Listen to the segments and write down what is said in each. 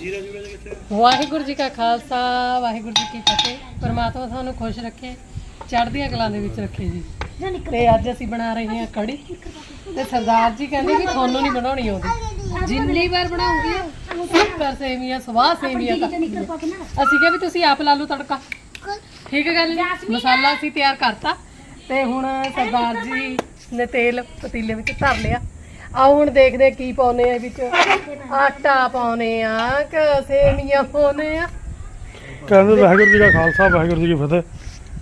ਜੀਰਾ ਜੂਰਾ ਜਿਹਾ ਕਿੱਥੇ ਵਾਹਿਗੁਰੂ ਜੀ ਕਾ ਖਾਲਸਾ, ਵਾਹਿਗੁਰੂ ਜੀ ਕੀ ਫਤਿਹ। ਪਰਮਾਤਮਾ ਤੁਹਾਨੂੰ ਖੁਸ਼ ਰੱਖੇ, ਚੜ੍ਹਦੀਆਂ ਕਲਾਂ ਦੇ ਵਿੱਚ ਰੱਖੇ ਜੀ। ਤੇ ਅੱਜ ਅਸੀਂ ਬਣਾ ਰਹੇ ਹਾਂ ਕੜੀ। ਤੇ ਸਰਦਾਰ ਜੀ ਕਹਿੰਦੇ ਵੀ ਤੁਹਾਨੂੰ ਨਹੀਂ ਬਣਾਉਣੀ ਆਉਂਦੀ। ਜਿੰਨੀ ਵਾਰ ਬਣਾਉਂਗੀ ਸੁੱਕਰ ਸੇਵੀਆਂ, ਸਵਾਹ ਸੇਵੀਆਂ ਤਾਂ ਅਸੀਂ ਕਿਹਾ ਵੀ ਤੁਸੀਂ ਆਪ ਲਾ ਲਓ ਤੜਕਾ। ਠੀਕ ਹੈ ਗੱਲ ਜੀ? ਮਸਾਲਾ ਅਸੀਂ ਤਿਆਰ ਕਰਤਾ। ਤੇ ਹੁਣ ਸਰਦਾਰ ਜੀ ਨੇ ਤੇਲ ਪਤੀਲੇ ਵਿੱਚ ਧਰ ਲਿਆ। ਆਓ ਹੁਣ ਦੇਖਦੇ ਹਾਂ ਕੀ ਪਾਉਨੇ ਆ ਵਿੱਚ। ਆਟਾ ਪਾਉਨੇ ਆ ਕਿ ਸੇਵੀਆਂ ਪਾਉਨੇ ਆ। ਕਹਿੰਦੇ ਵਾਹਿਗੁਰੂ ਜੀ ਦਾ ਖਾਲਸਾ ਵਾਹਿਗੁਰੂ ਜੀ ਕੀ ਫਤਿਹ।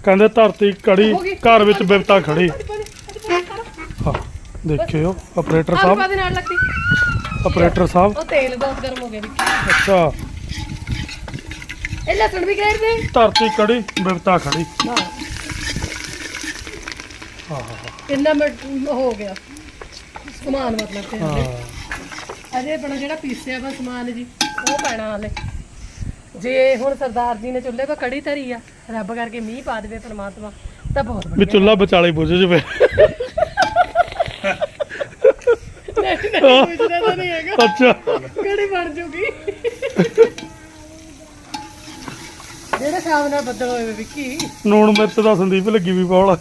ਕਹਿੰਦੇ ਧਰਤੀ ਕੜੀ ਘਰ ਵਿੱਚ ਬਿਪਤਾ ਖੜੀ। ਹਾਂ ਦੇਖਿਓ ਆਪਰੇਟਰ ਸਾਹਿਬ। ਪਾ ਦੇ ਨਾਲ ਲੱਗਦੀ। ਆਪਰੇਟਰ ਸਾਹਿਬ। ਉਹ ਤੇਲ ਬਹੁਤ ਗਰਮ ਹੋ ਗਿਆ ਵਿੱਚ। ਅੱਛਾ। ਇਹ ਲਸਣ ਵੀ ਗੈਰ ਦੇ। ਧਰਤੀ ਕੜੀ ਬਿਪਤਾ ਖੜੀ। ਹਾਂ। ਹਾਂ ਇੰਨਾ ਮਿੰਟ ਹੋ ਗਿਆ। ਸਮਾਨ ਮਤਲਬ ਤੇ ਹਾਂ। ਅਜੇ ਆਪਣਾ ਜਿਹੜਾ ਪੀਸਿਆ ਵਾ ਸਮਾਨ ਜੀ ਉਹ ਪੈਣਾ ਹਾਲੇ। ਜੇ ਹੁਣ ਸਰਦਾਰ ਜੀ ਨੇ ਚੁੱਲ੍ਹੇ 'ਤੇ ਕੜੀ ਧਰੀ ਆ ਰੱਬ ਕਰਕੇ ਮੀਂਹ ਪਾ ਦੇਵੇ ਪਰਮਾਤਮਾ ਤਾਂ ਬਹੁਤ ਵੀ ਵਧੀਆ। ਚੁੱਲਾ ਵਿਚਾਲੇ ਬੁੱਝ ਜਵੇ। ਨਹੀਂ ਨਹੀਂ ਪੁੱਛਦਾ ਤਾਂ ਨਹੀਂ ਹੈਗਾ। ਅੱਛਾ। ਕੜੀ ਬਣ ਜੂਗੀ। ਜਿਹੜੇ ਸ਼ਾਮ ਨਾਲ ਬੱਦਲ ਹੋਏ ਵੇ ਵਿੱਕੀ। ਨੂਣ ਮਿਰਚ ਦਾ ਸੰਦੀਪ ਲੱਗੀ ਵੀ ਪਾਉਣ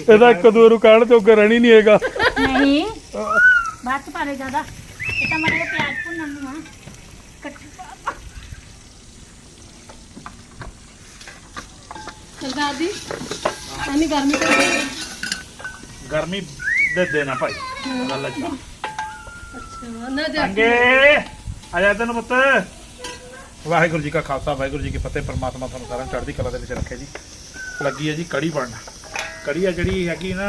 ਇਹਦਾ ਇੱਕ ਦੂਏ ਨੂੰ ਕਹਿਣ ਜੋਗਾ ਰਹਿਣੀ ਨਹੀਂ ਹੈਗਾ। ਨਹੀਂ ਬਾਅਦ ਚ ਪਾ ਦੇ ਜ਼ਿਆਦਾ। ਇਹ ਤਾਂ ਮਾੜਾ ਜਿਹਾ ਪਿਆਜ਼ ਭੁੰਨਣ ਨੂੰ ਆ। ਕੱਟ ਸਰਦਾਰ ਜੀ ਐਨੀ ਗਰਮੀ ਕਰ ਰਹੀ ਗਰਮੀ ਦੇ ਦੇਣਾ ਭਾਈ ਗੱਲ ਅੱਛਾ ਅੱਛਾ ਨਾ ਜਾ। ਅੰਗੇ ਆ ਜਾ ਤੈਨੂੰ ਪੁੱਤ। ਵਾਹਿਗੁਰੂ ਜੀ ਕਾ ਖਾਲਸਾ ਵਾਹਿਗੁਰੂ ਜੀ ਕੀ ਫਤਿਹ। ਪਰਮਾਤਮਾ ਤੁਹਾਨੂੰ ਸਾਰਿਆਂ ਚੜ੍ਹਦੀ ਕਲਾ ਦੇ ਵਿੱਚ ਰੱਖੇ ਜੀ। ਲੱਗੀ ਹੈ ਜੀ ਕੜੀ ਬਣਨ। ਕੜੀ ਆ ਜਿਹੜੀ ਹੈਗੀ ਨਾ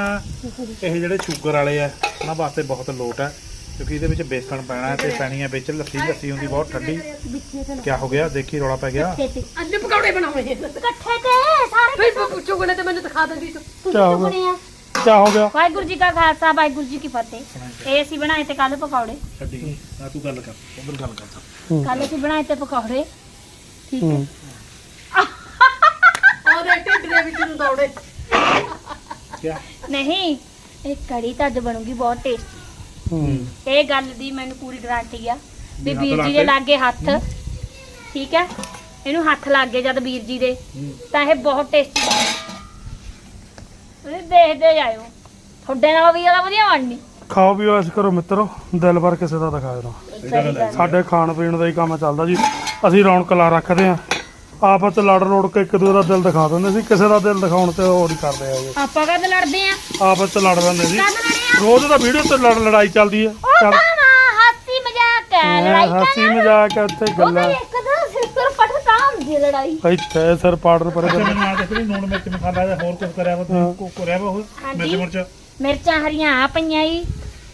ਇਹ ਜਿਹੜੇ ਸ਼ੂਗਰ ਵਾਲੇ ਆ ਉਹਨਾਂ ਵਾਸਤੇ ਬਹੁਤ ਲੋਟ ਹੈ ਕਿਉਂਕਿ ਇਹਦੇ ਵਿੱਚ ਬੇਸਣ ਪੈਣਾ ਹੈ ਤੇ ਪੈਣੀ ਹੈ ਵਿੱਚ ਲੱਸੀ ਲੱਸੀ ਹੁੰਦੀ ਬਹੁਤ ਠੰਡੀ। ਕੀ ਹੋ ਗਿਆ? ਦੇਖੀ ਰੌਲਾ ਪੈ ਗਿਆ। ਅੱਜ ਪਕੌੜੇ ਬਣਾਉਣੇ ਆ। ਇਕੱਠੇ ਤੇ ਸਾਰੇ ਫਿਰ ਪੁੱਛੋਗੇ ਤੇ ਮੈਨੂੰ ਦਿਖਾ ਦਿੰਦੀ ਤੂੰ ਕਿਆ ਹੋ ਗਿਆ? ਆ? ਕਿਆ ਹੋ ਗਿਆ? ਵਾਹਿਗੁਰੂ ਜੀ ਕਾ ਖਾਲਸਾ ਵਾਹਿਗੁਰੂ ਜੀ ਕੀ ਫਤਿਹ। ਇਹ ਅਸੀਂ ਬਣਾਏ ਤੇ ਕੱਲ ਪਕੌੜੇ। ਛੱਡੀ। ਨਾ ਤੂੰ ਗੱਲ ਕਰ ਉਧਰ ਗੱਲ ਕਰ। ਕੱਲ ਅਸੀਂ ਬਣਾਏ ਤੇ ਪਕੌੜੇ। ਠੀਕ ਹੈ। ਹੂੰ। ਉਹਦੇ ਢਿੱਡ ਦੇ ਵਿੱਚ ਨੂੰ ਦੌੜੇ। ਕੀ ਨਹੀਂ ਇਹ ਕੜੀ ਤਾਂ ਅੱਜ ਬਣੂਗੀ ਬਹੁਤ ਟੇਸਟੀ ਹੂੰ। ਇਹ ਗੱਲ ਦੀ ਮੈਨੂੰ ਪੂਰੀ ਗਾਰੰਟੀ ਆ ਵੀ ਵੀਰ ਜੀ? ਦੇ ਲਾਗੇ ਹੱਥ। ਠੀਕ ਹੈ? ਇਹਨੂੰ ਹੱਥ ਲੱਗ ਗਏ ਜਦ ਵੀਰ ਜੀ ਦੇ। ਤਾਂ ਇਹ ਬਹੁਤ ਟੇਸਟੀ ਤੁਸੀਂ ਦੇਖਦੇ ਜਾਇਓ। ਤੁਹਾਡੇ ਨਾਲ ਵੀ ਜ਼ਿਆਦਾ ਵਧੀਆ ਬਣਨੀ। ਖਾਓ ਪੀਓ ਐਸ ਕਰੋ ਮਿੱਤਰੋ। ਦਿਲ ਭਰ ਕਿਸੇ ਦਾ ਸਹੀ ਗੱਲ ਸਾਡੇ ਖਾਣ ਪੀਣ ਦਾ ਹੀ ਕੰਮ ਚੱਲਦਾ ਜੀ। ਅਸੀਂ ਰੌਣਕ ਲਾ ਰੱਖਦੇ ਆ ਆਪਸ ਚ ਲੜ ਰੋੜ ਕੇ ਇੱਕ ਦੂਜੇ ਦਾ ਦਿਲ ਦਿਖਾ ਦਿੰਦੇ ਸੀ ਕਿਸੇ ਦਾ ਦਿਲ ਦਿਖਾਉਣ ਤੇ ਹੋਰ ਹੀ ਕਰਦੇ ਆ ਜੀ ਆਪਾਂ ਕਦ ਲੜਦੇ ਆ? ਆਪਸ ਚ ਲੜ ਪੈਂਦੇ ਸੀ। ਕਦ ਲੜੇ ਆ? ਰੋਜ਼ ਦਾ ਵੀਡੀਓ ਤੇ ਲੜ ਲੜਾਈ ਚੱਲਦੀ ਆ। ਉਹ ਚੱਲ। ਤਾਂ ਹਾਸੀ ਮਜ਼ਾਕ ਹੈ ਲੜਾਈ ਤਾਂ ਹੱਸੀ ਨਾ ਮਜ਼ਾਕ ਉੱਥੇ ਉਹ ਗੱਲਾਂ। ਤਾਂ ਇੱਕ ਦਾ ਸਿਰ ਪਟ ਤਾਂ ਹੁੰਦੀ ਹੈ ਲੜਾਈ। ਇੱਥੇ ਸਰ ਪਾੜਨ ਪਰੇ ਅੱਛਾ ਮੈਨੂੰ ਆ ਦੇਖ ਵੀ ਨੂਣ ਮਿਰਚ ਮਸਾਲਾ ਜਾਂ ਹੋਰ ਕੁਝ ਕਰਿਆ ਵਾ ਤੂੰ ਕੋ ਕਰਿਆ ਵਾ ਉਹ? ਹਾਂਜੀ। ਮਿਰਚ ਮਿਰਚ? ਮਿਰਚਾਂ ਹਰੀਆਂ ਆ ਪਈਆਂ ਜੀ।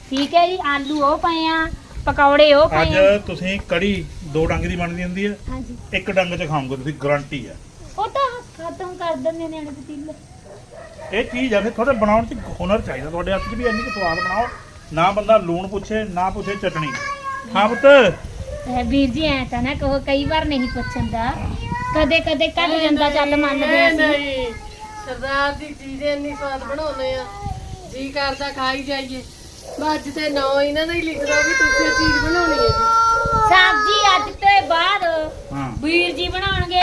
ਠੀਕ ਹੈ ਜੀ ਆਲੂ ਉਹ ਪਏ ਆ। ਪਕੌੜੇ ਉਹ ਅੱਜ ਪਏ ਤੁਸੀਂ ਕੜੀ ਦੋ ਡੰਗ ਦੀ ਬਣਦੀ ਹੁੰਦੀ ਹੈ। ਹਾਂਜੀ। ਇੱਕ ਡੰਗ ਚ ਖਾਓਗੇ ਤੁਸੀਂ ਗਾਰੰਟੀ ਹੈ। ਉਹ ਤਾਂ ਖਤਮ ਕਰ ਦਿੰਦੇ ਨੇ ਨਿਆਣੇ ਪਤੀਲੇ। ਇਹ ਚੀਜ਼ ਆ ਫਿਰ ਤੁਹਾਡੇ ਬਣਾਉਣ ਚ ਹੁਨਰ ਚਾਹੀਦਾ। ਤੁਹਾਡੇ ਹੱਥ 'ਚ ਵੀ ਇੰਨੀ ਕੁ ਸਵਾਦ ਬਣਾਓ। ਨਾ ਬੰਦਾ ਲੂਣ ਪੁੱਛੇ ਨਾ ਪੁੱਛੇ ਚਟਣੀ। ਹਾਂ ਪੁੱਤ। ਇਹ ਵੀਰ ਜੀ ਐ ਤਾਂ ਨਾ ਕਹੋ ਕਈ ਵਾਰ ਨਹੀਂ ਪੁੱਛਦਾ ਕਦੇ ਕਦੇ ਕੱਢ ਜਾਂਦਾ ਚੱਲ ਮੰਨਦੇ ਨਹੀਂ, ਅਸੀਂ। ਨਹੀਂ। ਸਰਦਾਰ ਦੀ ਚੀਜ਼ ਇੰਨੀ ਸਵਾਦ ਬਣਾਉਂਦੇ ਆ। ਜੀ ਕਰਦਾ ਖਾਈ ਜਾਈਏ। ਬੱਜ ਤੇ ਨਾਂ ਇਹਨਾਂ ਦਾ ਹੀ ਲਿਖਦਾ ਵੀ ਤੁਸੀਂ ਇਹ ਚੀਜ਼ ਬਣਾਉਣੀ ਹੈ ਜੀ। ਸਬਜ਼ੀ ਅੱਜ ਤੋਂ ਬਾਅਦ ਹਾਂ। ਵੀਰ ਜੀ ਬਣਾਉਣਗੇ।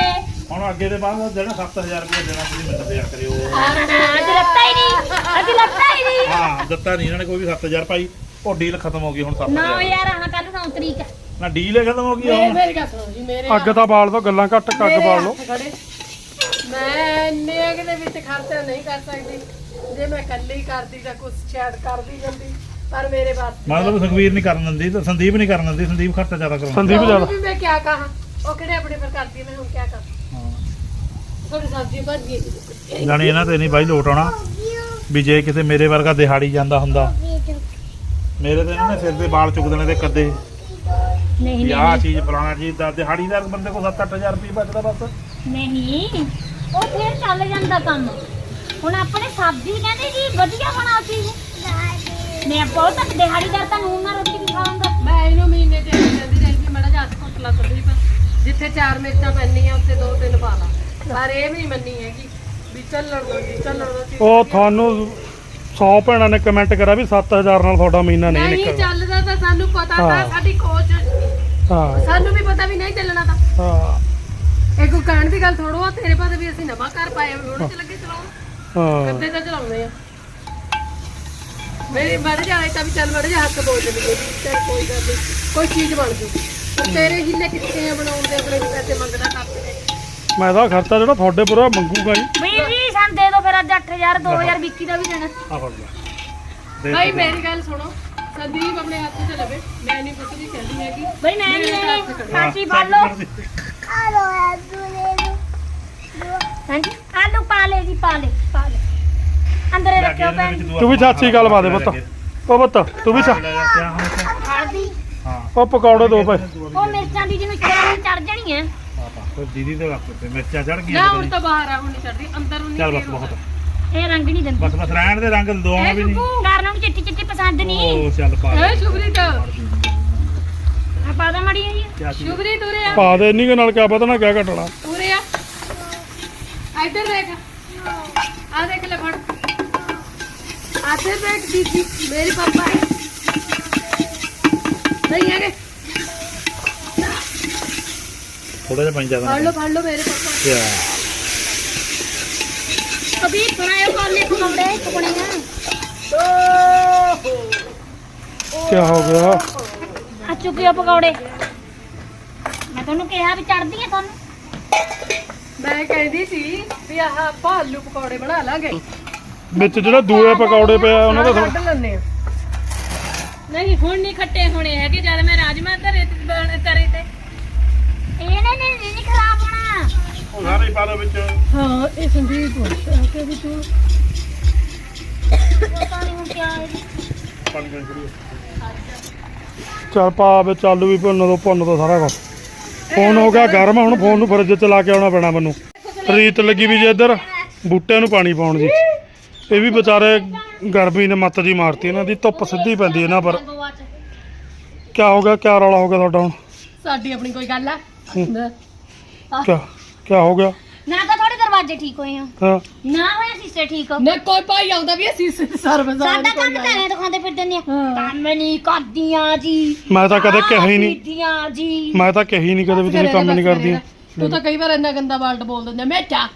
ਹੁਣ ਅੱਗੇ ਦੇ ਬਾਅਦ ਜਿਹੜਾ 7000 ਰੁਪਏ ਦੇਣਾ ਤੁਸੀਂ ਮੈਨੂੰ ਦਿਆ ਕਰਿਓ। ਅੱਜ ਲੱਤਾ ਹੀ ਨਹੀਂ ਅੱਜ ਲੱਤਾ ਹੀ ਨਹੀਂ। ਹਾਂ ਦਿੱਤਾ ਨਹੀਂ ਇਹਨਾਂ ਨੇ ਕੋਈ ਵੀ 7000 ਭਾਈ ਉਹ ਡੀਲ ਖਤਮ ਹੋ ਗਈ ਹੁਣ 7000 9000 ਆਹ ਕੱਲ 9 ਤਰੀਕ। ਹੈ ਨਾ ਡੀਲ ਹੀ ਖਤਮ ਹੋ ਗਈ ਮੇਰੇ ਹੁਣ। ਮੇਰੀ ਗੱਲ ਸੁਣੋ ਜੀ ਮੇਰੇ ਅੱਗ ਤਾਂ ਬਾਲ ਦੋ ਗੱਲਾਂ ਘੱਟ ਕੱਗ ਮੇਰੇ ਬਾਲ ਲਓ। ਹੱਥ ਖੜੇ। ਮੈਂ ਇੰਨੇ ਕੁ ਦੇ ਵਿੱਚ ਖਰਚਾ ਨਹੀਂ ਕਰ ਸਕਦੀ। ਜੇ ਮੈਂ ਇਕੱਲੀ ਕਰਦੀ ਤਾਂ ਕੁਛ ਛੇੜ ਕਰਦੀ ਜਾਂਦੀ ਪਰ ਮੇਰੇ ਬਾਤ ਮਤਲਬ ਸੁਖਵੀਰ ਨਹੀਂ ਕਰਨ ਦਿੰਦੀ ਤੇ ਸੰਦੀਪ ਨਹੀਂ ਕਰਨ ਦਿੰਦੀ ਸੰਦੀਪ ਖਰਚਾ ਜ਼ਿਆਦਾ ਕਰਾਉਂਦਾ। ਸੰਦੀਪ ਜ਼ਿਆਦਾ। ਵੀ ਮੈਂ ਕੀ ਕਹਾਂ? ਉਹ ਕਿਹੜੇ ਆਪਣੇ ਪਰ ਕਰਦੀ ਹੈ, ਮੈਂ ਹੁਣ ਕੀ ਕਰਾਂ? ਹਾਂ। ਥੋੜੀ ਸਬਜ਼ੀ ਭੱਜ ਗਈ। ਜਾਣੀ ਇਹਨਾਂ ਤੇ ਨਹੀਂ ਬਾਈ ਲੋਟ ਆਉਣਾ ਵੀ ਜੇ ਕਿਤੇ ਮੇਰੇ ਵਰਗਾ ਦਿਹਾੜੀ ਜਾਂਦਾ ਹੁੰਦਾ ਮੇਰੇ ਤੇ ਇਹਨਾਂ ਨੇ ਸਿਰ ਦੇ ਵਾਲ ਚੁੱਕ ਦੇਣੇ ਤੇ ਕੱਦੇ। ਨਹੀਂ ਵੀ ਆਹ ਚੀਜ਼ ਫਲਾਣਾ ਚੀਜ਼ ਦਾ ਦਿਹਾੜੀਦਾਰ ਬੰਦੇ ਕੋਲ 7-8000 ਰੁਪਏ ਬਚਦਾ ਬਸ। ਨਹੀਂ ਉਹ ਫੇਰ ਚੱਲ ਜਾਂਦਾ ਕੰਮ। ਹੁਣ ਆਪਣੇ ਸਬਜ਼ੀ ਕਹਿੰਦੇ ਜੀ ਵਧੀਆ ਬਣਾਤੀ ਮੈਂ ਬਹੁਤ ਦਿਹਾੜੀਦਾਰ ਤਾਂ ਨੂਨ ਨਾਲ ਰੋਟੀ ਵੀ ਖਾਵਾਂਗਾ ਮੈਂ ਇਹਨੂੰ ਮਹੀਨੇ ਤੇ ਜਾਂਦੀ ਰਹੀ ਵੀ ਮੜਾ ਜਾ ਘੁੱਟ ਲਾ ਸੰਦੀਪ ਜਿੱਥੇ ਚਾਰ ਮਿਰਚਾਂ ਪੈਣੀਆਂ ਉੱਥੇ ਦੋ ਤਿੰਨ ਪਾ ਲਾ। ਪਰ ਇਹ ਵੀ ਮੰਨੀ ਹੈਗੀ ਵੀ ਚੱਲਣ ਦੋ ਜੀ ਚੱਲਣ ਦੋ ਜੀ। ਉਹ ਤੁਹਾਨੂੰ 100 ਭੈਣਾਂ ਨੇ ਕਮੈਂਟ ਕਰਿਆ ਵੀ 7000 ਨਾਲ ਤੁਹਾਡਾ ਮਹੀਨਾ ਨਹੀਂ ਨਹੀਂ ਨਿਕਲਦਾ। ਚੱਲਦਾ ਤਾਂ ਸਾਨੂੰ ਪਤਾ ਹਾਂ। ਤਾਂ ਸਾਡੀ ਕੋਚ ਹਾਂ। ਸਾਨੂੰ ਵੀ ਪਤਾ ਵੀ ਨਹੀਂ ਚੱਲਣਾ ਤਾਂ। ਹਾਂ। ਇਹ ਕੋਈ ਕਹਿਣ ਦੀ ਗੱਲ ਥੋੜੋ ਆ ਤੇਰੇ ਪਾਸ ਵੀ ਅਸੀਂ ਨਵਾਂ ਘਰ ਪਾਇਆ ਵੀ ਉਹਦੇ ਚ ਲੱਗੇ ਚਲਾਉਣ ਹਾਂ। ਕੱਦੇ ਤਾਂ ਚਲਾਉਂਦੇ ਆ। ਮੇਰੀ ਮਰ ਜਾਏ ਤਾਂ ਵੀ ਚੱਲ ਮਰ ਜਾ ਹੱਕ ਬੋਲ ਦੇ ਚੱਲ ਕੋਈ ਗੱਲ ਨਹੀਂ। ਕੋਈ ਚੀਜ਼ ਬਣ ਜੂ। ਹੁਣ ਤੇਰੇ ਹਿੱਲੇ ਕਿੱਥੇ ਆ ਬਣਾਉਣ ਦੇ ਆਪਣੇ ਪੈਸੇ ਮੰਗਦਾ ਕਰਦੇ ਮੈਂ ਤਾਂ ਖਰਚਾ ਜਿਹੜਾ ਤੁਹਾਡੇ ਪੂਰਾ ਮੰਗੂਗਾ ਜੀ। ਬਈ ਜੀ ਸਾਨੂੰ ਦੇ ਦਿਓ ਫਿਰ ਅੱਜ 8000 2000 ਵਿੱਕੀ ਦਾ ਵੀ ਦੇਣਾ। ਆ ਫੜ ਲੈ ਦੇ ਭਾਈ ਮੇਰੀ ਗੱਲ ਸੁਣੋ। ਸੰਦੀਪ ਆਪਣੇ ਹੱਥ 'ਚ ਲਵੇ। ਮੈਂ ਨਹੀਂ ਕੁਝ ਵੀ ਕਹਿੰਦੀ ਹੈਗੀ। ਬਈ ਮੈਂ ਨਹੀਂ ਲੈਣੀ। ਹੱਥ ਖੜੇ। ਸਾਚੀ ਫੜ ਲਓ। ਹਾਂਜੀ ਆਲੂ ਪਾ ਲੈ ਜੀ ਪਾ ਲੈ ਪਾ ਲੈ ਅੰਦਰ ਰੱਖਿਓ ਭੈਣ ਤੂੰ ਵੀ ਚਾਚੀ ਗੱਲ ਦੇ ਪੁੱਤ। ਉਹ ਪੁੱਤ ਤੂੰ ਵੀ ਚਾ ਹਲਦੀ। ਉਹ ਪਕੌੜੇ ਦੋ ਭਾਈ। ਉਹ ਮਿਰਚਾਂ ਦੀ ਜਿਹਨੂੰ ਚਾਰ ਚੜ ਜਾਣੀ ਹੈ ਦੀਦੀ ਦੇ ਰੱਖ ਤੇ ਮਿਰਚਾਂ ਚੜ ਨਾ ਗਈਆਂ ਹੁਣ ਤਾਂ ਬਾਹਰ ਆ ਹੁਣ ਨਹੀਂ ਛੱਡਦੀ ਅੰਦਰ ਨੂੰ ਚੱਲ ਨਹੀਂ ਬਸ ਬਹੁਤ। ਇਹ ਰੰਗ ਨਹੀਂ ਦਿੰਦੀ। ਬਸ ਬਸ ਰਹਿਣ ਦੇ ਰੰਗ ਦੋਵਾਂ ਵੀ ਨਹੀਂ ਕਾਰਨ ਨੂੰ ਚਿੱਟੀ ਚਿੱਟੀ ਪਸੰਦ ਨਹੀਂ ਉਹ ਚੱਲ ਪਾ ਏ ਸ਼ੁਭਰੀਤ। ਆ ਪਾ ਦਾ ਮੜੀ ਜੀ? ਸ਼ੁਭਰੀਤ ਉਰੇ ਆ। ਪਾ ਦੇ ਇੰਨੀ ਕੁ ਨਾਲ ਕਿਆ ਪਤਾ ਨਾ ਕਿਆ ਘਟਣਾ। ਉਰੇ ਆ। ਇੱਧਰ ਦੇਖ। ਆ ਦੇਖ ਲੈ ਫੜ। आते बैठ दीदी मेरे पापा है नहीं अरे थोड़ा सा पानी ज्यादा फाड़ लो फाड़ लो मेरे पापा क्या अभी बनाए वाले पकौड़े पकौड़े हैं क्या हो गया आ चुके हो पकौड़े ਮੈਂ ਤੁਹਾਨੂੰ ਕਿਹਾ ਵੀ ਚੜਦੀ ਆ ਤੁਹਾਨੂੰ ਮੈਂ ਕਹਿੰਦੀ ਸੀ ਵੀ ਆਹ ਭਾਲੂ ਪਕੌੜੇ ਬਣਾ ਲਾਂਗੇ ਵਿੱਚ ਜਿਹੜਾ ਦੂਏ ਪਕੌੜੇ ਪਿਆ ਉਹਨਾਂ ਦਾ ਥੋੜ੍ਹਾ- ਕੱਢ ਲੈਣੇ ਆ ਨਹੀਂ ਹੁਣ ਨਹੀਂ ਖੱਟੇ ਹੋਣੇ ਹੈਗੇ ਜਦ ਮੈਂ ਰਾਜਮਾ ਧਰੇ ਤੇ ਬਣ- ਤਰੇ ਤੇ। ਇਹ ਨਹੀਂ ਨਹੀਂ ਨਹੀਂ ਖਰਾਬ ਹੋਣਾ ਉਹ ਸਾਰੇ ਹੀ ਪਾ ਲਓ ਵਿੱਚ। ਹਾਂ ਇਹ ਸੰਦੀਪ ਕੇ ਵੀ ਤੂੰ ਪਤਾ ਨਹੀਂ ਹੁਣ ਕੀ ਹੈ ਪਾਣੀ ਪਾਣੀ ਕਰੀਏ ਚੱਲ ਪਾ ਵਿੱਚ ਆਲੂ ਵੀ ਭੁੰਨ ਦੋ ਭੁੰਨ ਦੋ ਸਾਰਾ ਕੁਝ ਫੋਨ ਹੋ ਗਿਆ ਗਰਮ ਹੁਣ ਫੋਨ ਨੂੰ ਫਰਿੱਜ 'ਚ ਲਾ ਕੇ ਆਉਣਾ ਪੈਣਾ ਮੈਨੂੰ। ਰੀਤ ਲੱਗੀ ਵੀ ਜੇ ਇੱਧਰ। ਬੂਟਿਆਂ ਨੂੰ ਪਾਣੀ ਪਾਉਣ ਦੀ। ਇਹ ਵੀ ਵਿਚਾਰੇ ਗਰਮੀ ਨੇ ਮੱਤ ਜੀ ਮਾਰਤੀ ਇਹਨਾਂ ਦੀ ਧੁੱਪ ਸਿੱਧੀ ਪੈਂਦੀ ਇਹਨਾਂ ਪਰ। ਕਿਆ ਹੋ ਗਿਆ ਕਿਆ ਰੌਲਾ ਹੋ ਗਿਆ ਤੁਹਾਡਾ ਹੁਣ? ਸਾਡੀ ਆਪਣੀ ਕੋਈ ਗੱਲ ਆ? ਕਿਆ ਹੋ ਗਿਆ? ਨਾ ਤਾਂ ਤੁਹਾਡੇ ਦਰਵਾਜ਼ੇ ਠੀਕ ਹੋਏ ਆ। ਹਾਂ। ਨਾ ਹੋਇਆ ਸਿਸਟਰ ਠੀਕ। ਨਾ ਕੋਈ ਭਾਈ ਆਉਂਦਾ ਵੀ ਅਸੀਂ ਸਰਵਿਸ ਸਾਡਾ ਕੰਮ ਐਂ ਦਿਖਾਉਂਦੇ ਫਿਰਦੇ ਨੇ। ਕੰਮ ਨਹੀਂ ਕਰਦੀਆਂ ਜੀ। ਮੈਂ ਤਾਂ ਕਦੇ ਕਿਹਾ ਹੀ ਨਹੀਂ। ਪੀਦੀਆਂ ਜੀ। ਮੈਂ ਤਾਂ ਕਹੀ ਨਹੀਂ ਕਦੇ ਵੀ ਤੁਸੀਂ ਕੰਮ ਨਹੀਂ ਕਰਦੀਆਂ। ਤੂੰ ਤਾਂ ਕਈ ਵਾਰ ਇੰਨਾ ਗੰਦਾ ਵਰਡ ਬੋਲ ਦਿੰਦਾ ਮੇਟਾ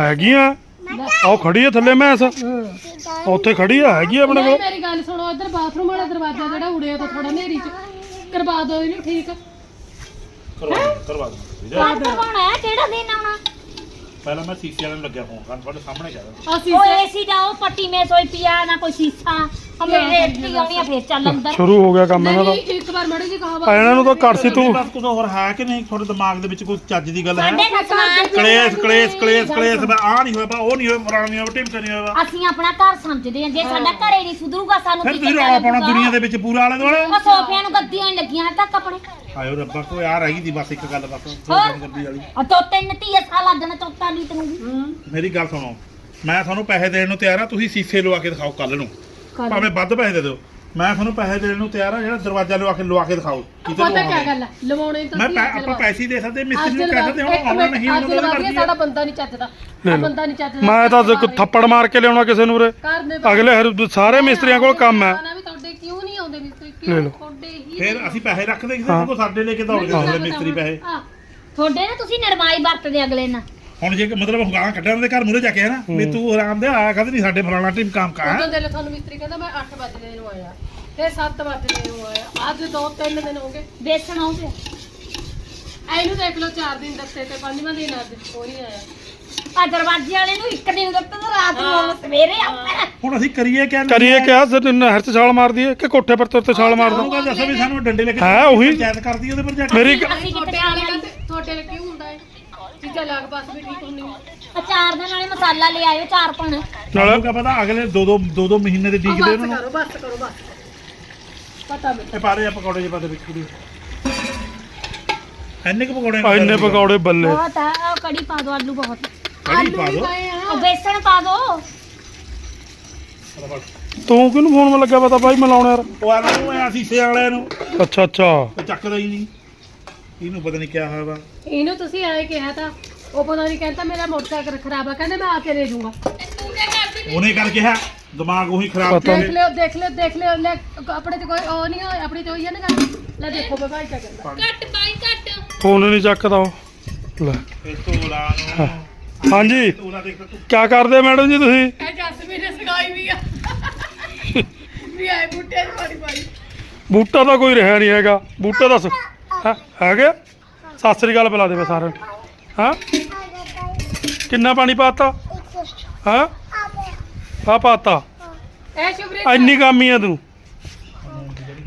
ਹੈਗੀਆਂ। ਆਹ ਖੜੀ ਆ ਥੱਲੇ ਮੈਂਸ ਉੱਥੇ ਖੜੀ ਆ ਹੈਗੀ ਆ ਆਪਣੇ ਕੋਲ। ਮੇਰੀ ਗੱਲ ਸੁਣੋ ਇੱਧਰ ਬਾਥਰੂਮ ਵਾਲਾ ਦਰਵਾਜ਼ਾ ਜਿਹੜਾ ਉੜਿਆ ਤਾਂ ਥੋੜਾ ਨੇਰੀ ਚ। ਕਰਵਾ ਦਿਓ ਇਹਨੂੰ ਠੀਕ? ਕਰਵਾ ਦਿਓ, ਕਰਵਾ ਦਿਓ ਕੱਲ ਕਰਵਾਉਣਾ ਹੈ? ਕਿਹੜਾ ਦਿਨ ਆਉਣਾ? ਪਹਿਲਾਂ ਮੈਂ ਸੀਸੀ ਵਾਲੇ ਨੂੰ ਲੱਗਿਆ ਫੋਨ ਕਰਨ ਤੁਹਾਡੇ ਸਾਹਮਣੇ ਕਹਿ ਰਿਹਾ। ਅਸੀਂ ਉਹ ਏਸੀ ਦਾ ਉਹ ਪੱਟੀ ਮੇ ਸੋਈ ਪਿਆ ਨਾ ਕੋਈ ਸੀਸਾ। ਹਮੇ ਰੇਤੀ ਆਉਣੀ ਆ ਫੇਰ ਚੱਲ ਅੰਦਰ। ਸ਼ੁਰੂ ਹੋ ਗਿਆ ਕੰਮ ਇਹਨਾਂ ਦਾ। ਨਹੀਂ ਇੱਕ ਵਾਰ ਮੜੀ ਜੀ ਕਹਾ ਆ ਇਹਨਾਂ ਨੂੰ ਤਾਂ ਕਰ ਸੀ ਤੂੰ। ਬਸ ਕੁਝ ਹੋਰ ਹੈ ਕਿ ਨਹੀਂ? ਤੁਹਾਡੇ ਦਿਮਾਗ ਦੇ ਵਿੱਚ ਕੋਈ ਚੱਜ ਦੀ ਗੱਲ ਹੈ? ਸਾਡੇ ਨਾਲ ਸਮਾਨ ਕਲੇਸ਼ ਕਲੇਸ਼ ਕਲੇਸ਼ ਕਲੇਸ਼। ਮੈਂ ਆ ਨਹੀਂ ਹੋਇਆ ਉਹ ਨਹੀਂ ਹੋਇਆ ਮਰਾਣਾ ਨਹੀਂ ਹੋਇਆ ਟਿਮ ਨਹੀਂ ਹੋਇਆ ਅਸੀਂ ਆਪਣਾ ਘਰ ਸਮਝਦੇ ਹਾਂ ਜੇ ਸਾਡਾ ਘਰੇ ਨਹੀਂ ਸੁਧਰੂਗਾ ਸਾਨੂੰ ਫਿਰ ਕੀ ਤੁਸੀਂ ਰੌਲਾ ਪਾਉਣਾ। ਦੁਨੀਆ ਦੇ ਵਿੱਚ ਪੂਰਾ ਆਲੇ ਦੁਆਲੇ? ਉਹ ਸੋਫਿਆਂ ਨੂੰ ਗੱਦੀਆਂ ਲੱਗੀਆਂ ਤੱਕ ਆਪਣੇ ਆਇਓ ਰੱਬਾ ਕੋਈ ਆ ਰਹੀ ਦੀ ਬਸ ਇੱਕ ਗੱਲ ਬਸ? ਗੱਡੀ ਵਾਲੀ। ਆ ਤੋਂ ਤਿੰਨ ਧੀਏ ਸਾਲ ਲੱਗਣਾ ਚੌਥਾ ਨੀਤ ਨੂੰ ਵੀ। ਮੇਰੀ ਗੱਲ ਸੁਣੋ। ਮੈਂ ਤੁਹਾਨੂੰ ਪੈਸੇ ਦੇਣ ਨੂੰ ਤਿਆਰ ਆ ਤੁਸੀਂ ਸੀਸੇ ਲਵਾ ਕੇ ਦਿਖਾਓ ਕੱਲ ਨੂੰ। ਭਾਵੇਂ ਵੱਧ ਪੈਸੇ ਦੇ ਦਿਓ। ਮੈਂ ਤੁਹਾਨੂੰ ਪੈਸੇ ਦੇਣ ਨੂੰ ਤਿਆਰ ਆ ਜਿਹੜਾ ਦਰਵਾਜ਼ਾ ਲਵਾ ਕੇ ਲਵਾ ਕੇ ਦਿਖਾਓ। ਕਿਤੇ ਪਤਾ ਕੀ ਗੱਲ ਆ? ਲਵਾਉਣੇ ਤਾਂ ਮੈਂ ਪੈ- ਆਪਾਂ ਪੈਸੇ ਹੀ ਦੇ ਸਕਦੇ ਮਿਸਤਰੀ ਨੂੰ ਕਹਿ ਸਕਦੇ ਹੁਣ ਆਉਣਾ ਨਹੀਂ ਉਹਨਾਂ ਮਰਜ਼ੀ ਸਾਡਾ ਬੰਦਾ ਨਹੀਂ ਚੱਜਦਾ। ਆਹ। ਬੰਦਾ ਨਹੀਂ ਚੱਜਦਾ। ਮੈਂ ਤਾਂ ਦੇਖੋ ਥੱਪੜ ਮਾਰ ਕੇ ਲਿਆਉਣਾ ਕਿਸੇ ਨੂੰ ਘਰ ਦੇ ਅਗਲੇ ਹਰ- ਸਾਰੇ ਮਿਸਤਰੀਆਂ ਕੋਲ ਕੰਮ ਹੈ। ਨਾ ਵੀ ਤੁਹਾਡੇ ਕਿਉਂ ਨਹੀਂ ਆਉਂਦੇ ਮਿਸਤਰੀ? ਲੈ ਕਿਉਂ ਲਓ। ਤੁਹਾਡੇ ਹੀ ਫਿਰ ਅਸੀਂ ਪੈਸੇ ਰੱਖਦੇ ਕਿਸੇ ਹਾਂ। ਕੋਲ ਸਾਡੇ ਲੈ ਕੇ ਦੌੜ ਸਾਡੇ ਮਿਸਤਰੀ ਪੈਸੇ। ਆਹ, ਤੁਹਾਡੇ ਨਾ ਤੁਸੀਂ ਨਰਮਾਈ ਵਰਤਦੇ ਅਗਲੇ ਨਾਲ। ਹੁਣ ਜੇ ਮਤਲਬ ਹੁਗਾਂ ਉਹਨਾਂ ਦੇ ਘਰ ਮੂਰੇ ਜਾ ਕੇ ਹੈ ਨਾ ਵੀ ਤੂੰ ਆਰਾਮ ਦੇ ਆਇਆ ਕਦੇ ਨਹੀਂ ਸਾਡੇ ਫਲਾਣਾ ਟੀਮ ਕੰਮ ਕਾ ਉਦੋਂ ਦੇ ਤੁਹਾਨੂੰ ਮਿਸਤਰੀ ਕਹਿੰਦਾ ਮੈਂ 8 ਵਜੇ ਨੂੰ ਆਇਆ ਫਿਰ 7 ਵਜੇ ਨੂੰ ਆਇਆ ਅੱਜ ਦੋ ਤਿੰਨ ਦਿਨ ਹੋ ਗਏ। ਹੋ ਗਿਆ ਐਨੂੰ ਦੇਖ ਲਓ 4 ਦਿਨ ਦੱਸੇ ਤੇ ਪੰਜਵਾਂ ਦਿਨ ਅੱਜ ਕੋਈ ਨਹੀਂ ਆਇਆ। ਆ ਦਰਵਾਜ਼ੇ ਵਾਲੇ ਨੂੰ ਇੱਕ ਦਿਨ ਦਿੱਤਾ ਤਾਂ ਰਾਤ ਨੂੰ ਸਵੇਰੇ ਆਉਂਦਾ। ਹੁਣ ਅਸੀਂ ਕਰੀਏ ਕਿਆ ਕਰੀਏ ਕਿਆ? ਸਿਰ ਨਹਿਰ 'ਚ ਛਾਲ ਮਾਰ ਦਈਏ ਕਿ ਕੋਠੇ ਪਰ ਤੁਰ ਤੇ ਛਾਲ ਮਾਰ ਉਹਨੂੰ ਦੋ ਕਹਿੰਦਾ ਦੱਸੋ ਵੀ ਸਾਨੂੰ ਡੰਡੇ ਲੈ ਕੇ ਹੈ ਉਹੀ। ਪੰਚਾਇਤ ਕਰਦੀ ਉਹਦੇ ਪਰ ਜਾ ਕੇ? ਮੇਰੀ ਅਸੀਂ ਤੁਹਾਡੇ ਵਾਲੇ ਤੁਹਾਡੇ ਕਿਉਂ ਹੁੰਦਾ ਚੀਜ਼ਾਂ ਲੱਗ ਪਾਸ ਵੀ ਠੀਕ ਹੁੰਦੀਆਂ ਅਚਾਰ ਦੇ ਨਾਲੇ ਮਸਾਲਾ ਲੈ ਆਇਓ ਚਾਰ ਪਣ। ਨਾਲੇ ਕਾ ਪਤਾ ਅਗਲੇ ਦੋ ਦੋ ਦੋ ਦੋ ਮਹੀਨੇ ਦੇ ਡੀਕਦੇ ਬਸ ਉਹਨਾਂ ਨੂੰ। ਕਰੋ ਬਸ ਕਰੋ ਬਸ। ਪਤਾ ਮੈਨੂੰ। ਇਹ ਪਾਰੇ ਆ ਪਕੌੜੇ ਜੇ ਪਾਦੇ ਵਿੱਚ ਕੁੜੀ ਇੰਨੇ ਕੁ ਪਕੌੜੇ ਆ ਇੰਨੇ ਪਕੌੜੇ ਬੱਲੇ। ਬਹੁਤ ਆ ਆਹ ਕੜੀ ਪਾ ਦੋ ਆਲੂ ਬਹੁਤ। ਕੜੀ ਪਾ ਦੋ? ਪਏ ਆ। ਉਹ ਬੇਸਣ ਪਾ ਦੋ। ਤੂੰ ਕਿਹਨੂੰ ਫੋਨ ਮੈਂ ਲੱਗਾ ਪਤਾ ਭਾਈ ਮਿਲਾਉਣਾ ਯਾਰ? ਉਹ ਆ ਨੂੰ ਆ ਸੀਸੇ ਵਾਲਿਆਂ ਨੂੰ। ਅੱਛਾ ਅੱਛਾ। ਉਹ ਚੱਕਦਾ ਹੀ ਨਹੀਂ। ਇਹਨੂੰ ਪਤਾ ਨਹੀਂ ਕਿਆ ਹੋਇਆ ਵਾ। ਇਹਨੂੰ ਤੁਸੀਂ ਆਏ ਕਿਹਾ ਤਾਂ ਉਹ ਪਤਾ ਨਹੀਂ ਕਹਿੰਦਾ ਮੇਰਾ ਮੋਟਰਸਾਈਕਲ ਖਰਾਬ ਆ ਕਹਿੰਦੇ ਮੈਂ ਆ ਕੇ ਲੈ ਜਾਊਂਗਾ। ਉਹਨੇ ਕਰ ਕਿਹਾ ਦਿਮਾਗ ਉਹੀ ਖਰਾਬ ਪਤਾ ਦੇਖ ਲਿਓ ਦੇਖ ਲਿਓ ਦੇਖ ਲਿਓ ਲੈ ਆਪਣੇ ਤੇ ਕੋਈ ਉਹ ਨਹੀਂ ਹੋਇਆ ਆਪਣੀ ਤੇ ਹੋਈ ਹੈ ਨਾ ਗੱਲ। ਲੈ ਦੇਖੋ ਬੇ ਭਾਈ ਕਿਆ ਕਹਿੰਦਾ। ਘੱਟ ਬਾਈ ਘੱਟ। ਫੋਨ ਨਹੀਂ ਚੱਕਦਾ ਉਹ। ਲੈ। ਇਸ ਤੋਂ ਉਲਾ ਨੂੰ ਹਾਂਜੀ। ਉਲਾ ਦੇਖ ਤੂੰ। ਕੀ ਕਰਦੇ ਮੈਡਮ ਜੀ ਤੁਸੀਂ? ਇਹ ਜਸਮੀਨ ਨੇ ਸਿਖਾਈ ਵੀ ਆ। ਵੀ ਆਏ ਬੁੱਟੇ ਦੀ ਬੜੀ ਬੜੀ ਬੂਟਾ ਤਾਂ ਕੋਈ ਰਿਹਾ ਨਹੀਂ ਹੈਗਾ। ਬੂਟਾ ਦੱਸ ਹੈਂ? ਹੈਗੇ? ਸਤਿ ਸ੍ਰੀ ਅਕਾਲ ਬੁਲਾ ਦੇਵੇ ਸਾਰਿਆਂ ਨੂੰ। ਹਾਂ? ਕਿੰਨਾ ਪਾਣੀ ਪਾਤਾ? ਹਾਂ? ਆ ਪਾਤਾ। ਇਹ ਸ਼ੁਭਰੀ ਇੰਨੀ ਕਾਮੀ ਆ ਤੂੰ।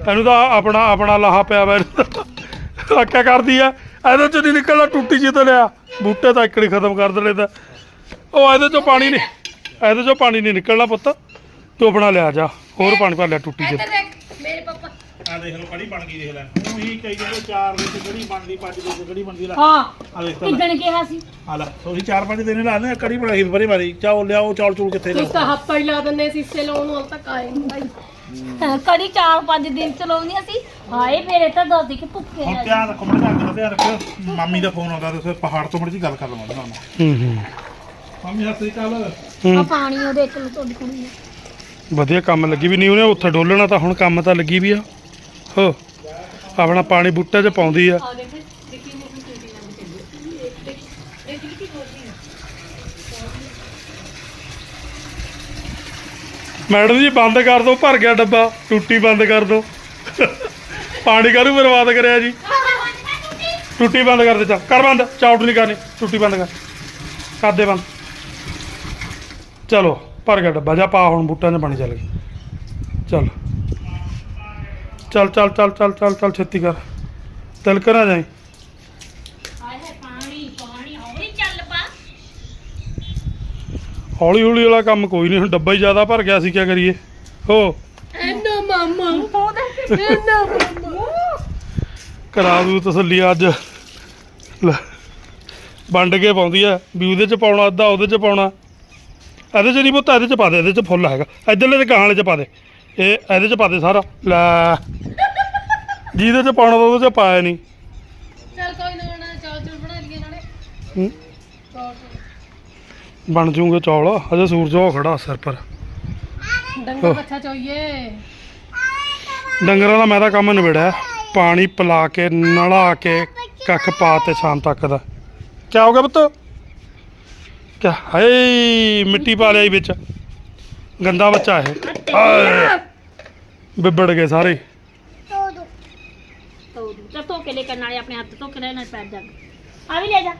ਤੈਨੂੰ ਤਾਂ ਆਪਣਾ ਆਪਣਾ ਲਾਹਾ ਪਿਆ ਵੈ। ਆ ਕਿਆ ਕਰਦੀ ਆ? ਇਹਦੇ ਚ ਨਹੀਂ ਨਿਕਲਣਾ ਟੁੱਟੀ ਜੀ ਤੇ ਲਿਆ। ਬੂਟੇ ਤਾਂ ਇਕੜੀ ਖਤਮ ਕਰ ਦੇਣੇ ਤਾਂ। ਉਹ ਇਹਦੇ ਚੋਂ ਪਾਣੀ ਨਹੀਂ ਇਹਦੇ ਚੋਂ ਪਾਣੀ ਨਹੀਂ ਨਿਕਲਣਾ ਪੁੱਤ। ਤੂੰ ਆਪਣਾ ਲਿਆ ਜਾ। ਹੋਰ ਪਾਣੀ ਭਰ ਲਿਆ ਟੁੱਟੀ ਇੱਧਰ ਦੇਖ ਮੇਰੇ ਪਾਪਾ। ਆ ਦੇਖ ਲਓ ਕੜੀ ਬਣ ਗਈ ਦੇਖ ਲੈ। ਉਹੀ ਕਈ ਜਿਹੜੇ ਚਾਰ ਵਿੱਚ ਕੜੀ ਬਣਦੀ ਪੰਜ ਵਿੱਚ ਕੜੀ ਬਣਦੀ ਲੈ। ਹਾਂ ਆ ਦੇਖ ਤਾਂ ਲੈ। ਕਿਦਣ ਕਿਹਾ ਸੀ। ਆ ਲੈ ਉਹੀ ਚਾਰ ਪੰਜ ਦਿਨ ਲਾਣੇ ਕੜੀ ਬਣਾਈ ਬੜੀ ਵਾਰੀ। ਚਾਓ ਲਿਆਓ ਚੌਲ ਚੂਲ ਕਿੱਥੇ ਤੁਸੀਂ ਤਾਂ ਲਿਆਓ? ਹੱਥਾਂ ਹੀ ਲਾ ਦਿੰਦੇ ਸੀਸੇ ਲਾਉਣ ਨੂੰ ਹਾਲ ਤੱਕ ਆਏ ਨਹੀਂ ਭਾਈ ਹਾਂ, ਕੜੀ ਚਾਰ ਪੰਜ ਦਿਨ ਚਲਾਉਂਦੀਆਂ ਸੀ। ਹਾਏ ਮੇਰੇ ਤਾਂ ਦਾਦੀ ਕੇ ਭੁੱਖੇ ਹੁਣ ਆ। ਧਿਆਨ ਰੱਖੋ ਮੇਰੇ ਧਿਆਨ ਧਿਆਨ ਰੱਖਿਓ। ਮਾਮੀ ਦਾ ਫੋਨ ਆਉਂਦਾ ਪਹਾੜ ਤੋਂ ਮੜੀ ਜੀ ਗੱਲ ਕਰ ਲਵਾਂ ਉਹਨਾਂ ਨਾਲ ਹੂੰ ਹੂੰ। ਮਾਮੀ ਸਤਿ ਸ੍ਰੀ ਅਕਾਲ। ਆ ਹੂੰ ਪਾਣੀ ਉਹਦੇ ਚ ਤੁਹਾਡੀ ਕੁੜੀ ਨੇ। ਵਧੀਆ ਕੰਮ ਲੱਗੀ ਵੀ ਨਹੀਂ ਉਹਨੇ ਉੱਥੇ ਡੋਲਣਾ ਤਾਂ ਹੁਣ ਕੰਮ ਤਾਂ ਲੱਗੀ ਵੀ ਆ। ਹੋ। ਆਪਣਾ ਪਾਣੀ ਬੂਟੇ 'ਚ ਪਾਉਂਦੀ ਆ। ਮੈਡਮ ਜੀ ਬੰਦ ਕਰ ਦਿਓ ਭਰ ਗਿਆ ਡੱਬਾ। ਟੁੱਟੀ ਬੰਦ ਕਰ ਦਿਓ ਪਾਣੀ ਕਾਹਨੂੰ ਬਰਬਾਦ ਕਰਿਆ ਜੀ? ਟੁੱਟੀ ਬੰਦ ਕਰ ਦੇ ਚਾ ਕਰ ਬੰਦ ਚਾਉਟ ਨਹੀਂ ਕਰਨੀ। ਟੁੱਟੀ ਬੰਦ ਕਰ। ਕਰ ਦੇ ਬੰਦ। ਚਲੋ ਭਰ ਗਿਆ ਡੱਬਾ। ਜਾ ਪਾ ਹੁਣ ਬੂਟਾਂ 'ਚ ਪਾਣੀ ਚੱਲ ਗਿਆ। ਚੱਲ। ਚੱਲ ਚੱਲ ਚੱਲ ਚੱਲ ਚੱਲ ਚੱਲ ਛੇਤੀ ਕਰ। ਤਿਲਕ ਨਾ ਜਾਈ। ਪਾਣੀ ਪਾਣੀ ਹੌਲੀ ਚੱਲ ਪਾ ਹੌਲੀ ਹੌਲੀ ਵਾਲਾ ਕੰਮ ਕੋਈ ਨਹੀਂ ਹੁਣ ਡੱਬਾ ਹੀ ਜ਼ਿਆਦਾ ਭਰ ਗਿਆ ਸੀ ਕੀ ਕਰੀਏ? ਹੋ। ਐਨਾ ਮਾਮਾ। ਐਨਾ ਮਾਮਾ। ਕਰਾ ਦੂ ਤਸੱਲੀ ਅੱਜ। ਵੰਡ ਕੇ ਪਾਉਂਦੀ ਆ। ਵੀ ਉਹਦੇ ਚ ਪਾਉਣਾ ਅੱਧਾ ਉਹਦੇ ਚ ਪਾਉਣਾ। ਇਹਦੇ ਚ ਨਹੀਂ ਪੁੱਤ ਇਹਦੇ ਚ ਪਾ ਦੇ ਇਹਦੇ ਚ ਫੁੱਲ ਹੈਗਾ। ਇਧਰਲੇ ਤੇ ਵਾਲੇ ਚ ਪਾ ਦੇ। ਇਹ ਇਹਦੇ ਚ ਪਾ ਦੇ ਸਾਰਾ। ਲੈ। ਜਿਹਦੇ ਚ ਪਾਉਣਾ ਤਾ ਉਹਦੇ ਚ ਪਾਇਆ ਨਹੀਂ ਚੱਲ ਕੋਈ ਨਾ ਨਾ ਚੌਲ ਚੌਲ ਬਣਾ ਲਈਏ ਨਾਲੇ। ਹੂੰ। ਚੌਲ ਬਣ ਜੂਗੇ ਚੌਲ। ਅਜੇ ਸੂਰਜ ਉਹ ਖੜਾ ਸਿਰ ਪਰ। ਡੰਗਰ ਚੋਈਏ। ਡੰਗਰਾਂ ਦਾ ਮੈਂ ਤਾਂ ਕੰਮ ਨਿਬੜਿਆ। ਪਾਣੀ ਪਿਲਾ ਕੇ ਨਲਾ ਕੇ ਕੱਖ ਪਾ ਤੇ ਸ਼ਾਮ ਤੱਕ ਦਾ। ਕਿਆ ਹੋ ਗਿਆ ਪੁੱਤ? ਕਿਆ? ਹਾਏ ਮਿੱਟੀ ਪਾ ਲਿਆ ਈ ਵਿੱਚ। ਗੰਦਾ ਬੱਚਾ ਇਹ। ਹਾਏ। ਬਿਬੜ ਗਏ ਸਾਰੇ। ਧੋ ਦੂ ਤੇ ਧੋ ਕੇ ਲੈ ਕੇ ਨਾਲੇ ਆਪਣੇ ਹੱਥ ਧੋ ਕੇ ਲੈ ਨਾਲ ਪੈਰ ਜਾ ਆ ਵੀ ਲੈ ਜਾ।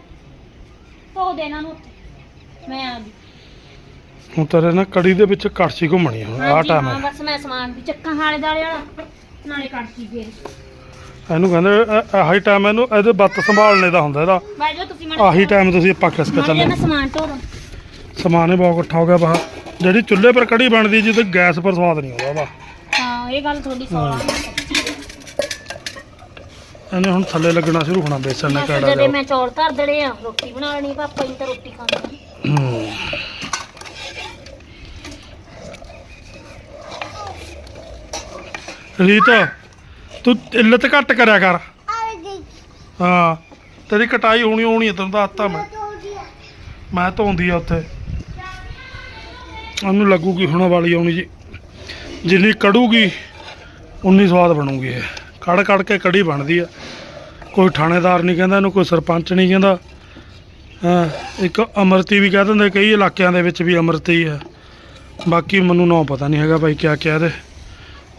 ਧੋ ਦੇ ਇਹਨਾਂ ਨੂੰ ਉੱਥੇ। ਮੈਂ ਆ ਗਈ। ਹੁਣ ਤੇਰੇ ਨਾ ਕੜੀ ਦੇ ਵਿੱਚ ਕੜਛੀ ਘੁੰਮਣੀ ਹੁਣ ਹਾਂਜੀ, ਟਾਈਮ ਹਾਂ ਹੈ। ਬਸ ਮੈਂ ਸਮਾਨ ਵੀ ਚੱਕਾਂ ਹਾਲੇ ਦਾਲੇ ਵਾਲਾ ਨਾਲੇ ਕੱਟਦੀ ਫੇਰ। ਇਹਨੂੰ ਕਹਿੰਦੇ ਇਹ- ਆਹੀ ਟਾਈਮ ਇਹਨੂੰ ਇਹਦੇ ਬੱਤ ਸੰਭਾਲਣੇ ਦਾ ਹੁੰਦਾ ਇਹਦਾ। ਤੁਸੀਂ ਮੜ ਆਹੀ ਟਾਈਮ ਤੁਸੀਂ ਆਪਾਂ ਖਿਸਕ ਚੱਲੇ ਚੱਲੇ। ਮੈਂ ਸਮਾਨ ਧੋ ਦਾਂ ਸਮਾਨ ਹੀ ਬਹੁਤ ਇਕੱਠਾ ਹੋ ਗਿਆ ਬਾਹਰ। ਜਿਹੜੀ ਚੁੱਲ੍ਹੇ ਪਰ ਕੜੀ ਬਣਦੀ ਜੀ ਤੇ ਗੈਸ ਪਰ ਸਵਾਦ ਨਹੀਂ ਆਉਂਦਾ ਉਹਦਾ ਹਾਂ ਇਹ ਗੱਲ ਥੋੜੀ ਸੌਲਾ ਇਹਨੇ ਹੁਣ ਥੱਲੇ ਲੱਗਣਾ ਸ਼ੁਰੂ ਹੋਣਾ ਬੇਸਣ ਨਾਲ ਮੈਂ ਕੜਾ ਜਦੋਂ ਮੈਂ ਚੌਲ ਧਰ ਦੜੇ ਆ ਰੋਟੀ ਬਣਾ ਲੈਣੀ ਪਾਪਾ ਜੀ ਤਾਂ ਰੋਟੀ ਖਾਂਦਾ ਹੂੰ। ਰੀਤ ਤੂੰ ਇੱਲਤ ਘੱਟ ਕਰਿਆ ਕਰ। ਹਾਂ ਤੇਰੀ ਕਟਾਈ ਹੋਣੀ ਹੋਣੀ ਹੈ ਤੈਨੂੰ ਤਾਂ ਆਤਾ ਮੈਂ। ਮੈਂ ਧੋਂਦੀ ਆ ਉੱਥੇ। ਉਹਨੂੰ ਲੱਗੂਗੀ ਹੁਣ ਵਾਲੀ ਆਉਣੀ ਜੀ। ਜਿੰਨੀ ਕੜੂਗੀ, ਉਨੀ ਸਵਾਦ ਬਣੂਗੀ ਇਹ। ਕੜ ਕੜ ਕੇ ਕੜੀ ਬਣਦੀ ਆ। ਕੋਈ ਥਾਣੇਦਾਰ ਨਹੀਂ ਕਹਿੰਦਾ ਇਹਨੂੰ, ਕੋਈ ਸਰਪੰਚ ਨਹੀਂ ਕਹਿੰਦਾ। ਹਾਂ, ਇੱਕ ਅਮਰਤੀ ਵੀ ਕਹਿ ਦਿੰਦੇ, ਕਈ ਇਲਾਕਿਆਂ ਦੇ ਵਿੱਚ ਵੀ ਅਮਰਤੀ ਆ। ਬਾਕੀ ਮੈਨੂੰ ਨਾ ਪਤਾ ਨਹੀਂ ਹੈਗਾ ਭਾਈ ਕਿਆ ਕਿਆ ਦੇ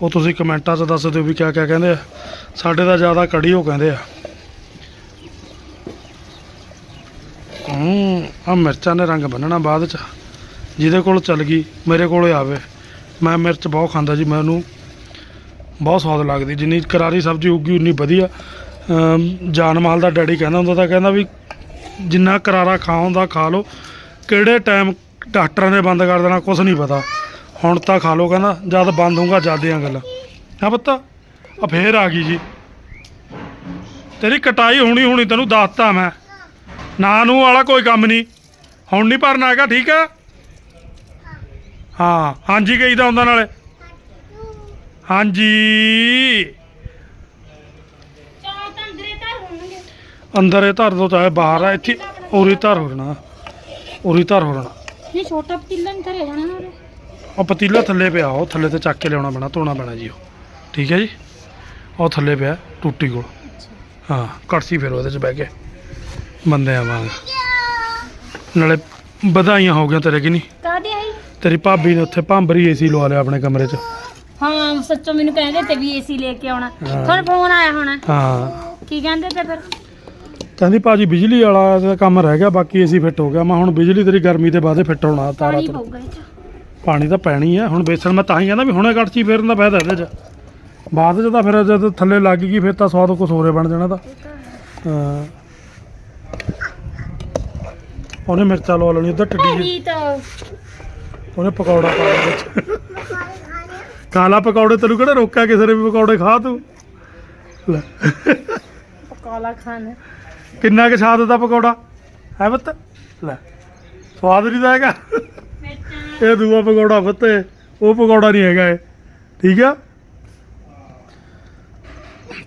ਉਹ ਤੁਸੀਂ ਕਮੈਂਟਾਂ 'ਚ ਦੱਸ ਦਿਓ ਵੀ ਕਿਆ ਕਿਆ ਕਹਿੰਦੇ ਆ। ਸਾਡੇ ਤਾਂ ਜ਼ਿਆਦਾ ਕੜੀ ਉਹ ਕਹਿੰਦੇ ਆ। ਹੂੰ ਆ ਮਿਰਚਾਂ ਨੇ ਰੰਗ ਬੰਨਣਾ ਬਾਅਦ 'ਚ। ਜਿਹਦੇ ਕੋਲ ਚੱਲ ਗਈ, ਮੇਰੇ ਕੋਲੇ ਆਵੇ। ਮੈਂ ਮਿਰਚ ਬਹੁਤ ਖਾਂਦਾ ਜੀ, ਮੈਨੂੰ ਬਹੁਤ ਸਵਾਦ ਲੱਗਦੀ, ਜਿੰਨੀ ਕਰਾਰੀ ਸਬਜ਼ੀ ਹੋਊਗੀ ਉਨੀ ਵਧੀਆ। ਜਾਨ ਮਾਲ ਦਾ ਡੈਡੀ ਕਹਿੰਦਾ ਹੁੰਦਾ ਤਾਂ ਕਹਿੰਦਾ ਵੀ ਜਿੰਨਾ ਕਰਾਰਾ ਖਾਉਂਦਾ ਖਾ ਲਓ, ਕਿਹੜੇ ਟਾਈਮ ਡਾਕਟਰਾਂ ਨੇ ਬੰਦ ਕਰ ਦੇਣਾ ਕੁਝ ਨਹੀਂ ਪਤਾ। ਹੁਣ ਤਾਂ ਖਾ ਲਓ ਕਹਿੰਦਾ, ਜਦ ਬੰਦ ਹੋਊਗਾ ਜਦੀਆਂ ਗੱਲਾਂ। ਹਾਂ ਪਤਾ, ਆ ਫੇਰ ਆ ਗਈ ਜੀ। ਤੇਰੀ ਕਟਾਈ ਹੋਣੀ ਹੋਣੀ ਤੈਨੂੰ ਦੱਸਤਾ ਮੈਂ। ਨਾ ਨੂੰ ਵਾਲਾ ਕੋਈ ਕੰਮ ਨਹੀਂ। ਹੁਣ ਨਹੀਂ ਭਰਨਾ ਹੈਗਾ, ਠੀਕ ਹੈ? ਹਾਂ ਹਾਂਜੀ ਕਹੀਦਾ ਹੁੰਦਾ ਨਾਲੇ। ਹਾਂਜੀ। ਤਾਂ ਅੰਦਰੇ ਇਹ ਧਰ ਦੋ ਚਾਹੇ ਬਾਹਰ ਆ ਇੱਥੇ ਉਰੀ ਧਰ ਹੋ ਜਾਣਾ ਉਰੀ ਧਰ ਹੋ ਜਾਣਾ ਇਹ ਛੋਟਾ ਪਤੀਲਾ ਨਹੀਂ ਧਰਿਆ ਜਾਣਾ ਨਾ। ਉਹ ਪਤੀਲਾ ਥੱਲੇ ਪਿਆ ਉਹ ਥੱਲੇ ਤੇ ਚੱਕ ਕੇ ਲਿਆਉਣਾ ਪੈਣਾ ਧੋਣਾ ਪੈਣਾ ਜੀ ਉਹ। ਠੀਕ ਹੈ ਜੀ? ਉਹ ਥੱਲੇ ਪਿਆ ਟੂਟੀ ਕੋਲ। ਹਾਂ ਕੜਛੀ ਫਿਰ ਉਹਦੇ ਚ ਬਹਿ ਕੇ। ਬੰਦੇ ਆਵਾਂਗੇ। ਨਾਲੇ ਵਧਾਈਆਂ ਹੋ ਗਈਆਂ ਤੇਰੇ ਕਿ ਨਹੀਂ? ਤੇਰੀ ਭਾਬੀ ਨੇ ਉੱਥੇ ਭਾਂਬਰੀ ਏਸੀ ਲਵਾ ਲਿਆ ਆਪਣੇ ਕਮਰੇ 'ਚ। ਹਾਂ ਸੱਚੋ ਮੈਨੂੰ ਕਹਿੰਦੇ ਤੇ ਵੀ ਏਸੀ ਲੈ ਕੇ ਆਉਣਾ। ਹਾਂ। ਤੁਹਾਨੂੰ ਫੋਨ ਆਇਆ ਹੋਣਾ। ਹਾਂ। ਕੀ ਕਹਿੰਦੇ ਤੇ ਫਿਰ? ਕਹਿੰਦੀ ਭਾਜੀ ਬਿਜਲੀ ਵਾਲਾ ਕੰਮ ਰਹਿ ਗਿਆ ਬਾਕੀ ਏਸੀ ਫਿੱਟ ਹੋ ਗਿਆ। ਮੈਂ ਹੁਣ ਬਿਜਲੀ ਤੇਰੀ ਗਰਮੀ ਦੇ ਬਾਅਦ ਫਿੱਟ ਹੋਣਾ ਤਾਰਾ ਪਾਣੀ ਤੁਰ। ਪਊਗਾ ਇਹ ਚ। ਪਾਣੀ ਤਾਂ ਪੈਣੀ ਆ। ਹੁਣ ਬੇਸਣ ਮੈਂ ਤਾਂ ਹੀ ਕਹਿੰਦਾ ਵੀ ਹੁਣੇ ਕੜਛੀ ਫੇਰਨ ਦਾ ਫਾਇਦਾ ਇਹਦੇ 'ਚ। ਬਾਅਦ 'ਚ ਤਾਂ ਫਿਰ ਜਦ ਥੱਲੇ ਲੱਗ ਗਈ ਫਿਰ ਤਾਂ ਸਵਾਦ ਕੁਛ ਹੋਰੇ ਬਣ ਜਾਣਾ ਤਾਂ। ਹਾਂ। ਉਹਨੇ ਮਿਰਚਾਂ ਲਵਾ ਲੈਣੀ ਉੱਧਰ ਟੱਡੀ ਇਹੀ ਤਾਂ ਉਹਨੇ ਪਕੌੜਾ ਪਾ ਲਿਆ ਵਿੱਚ। ਕਾਲਾ ਪਕੌੜੇ ਤੈਨੂੰ ਕਿਹੜਾ ਰੋਕਿਆ ਕਿਸੇ ਨੇ ਵੀ ਪਕੌੜੇ ਖਾ ਤੂੰ? ਲੈ। ਕਾਲਾ ਖਾਨ ਕਿੰਨਾ ਕੁ ਸਵਾਦ ਦਾ ਪਕੌੜਾ? ਹੈ ਬੱਤ ਲੈ। ਸਵਾਦ ਨਹੀਂ ਦਾ ਹੈਗਾ। ਇਹ ਦੂਆ ਪਕੌੜਾ ਬੱਤੇ ਉਹ ਪਕੌੜਾ ਨਹੀਂ ਹੈਗਾ ਇਹ। ਠੀਕ ਆ?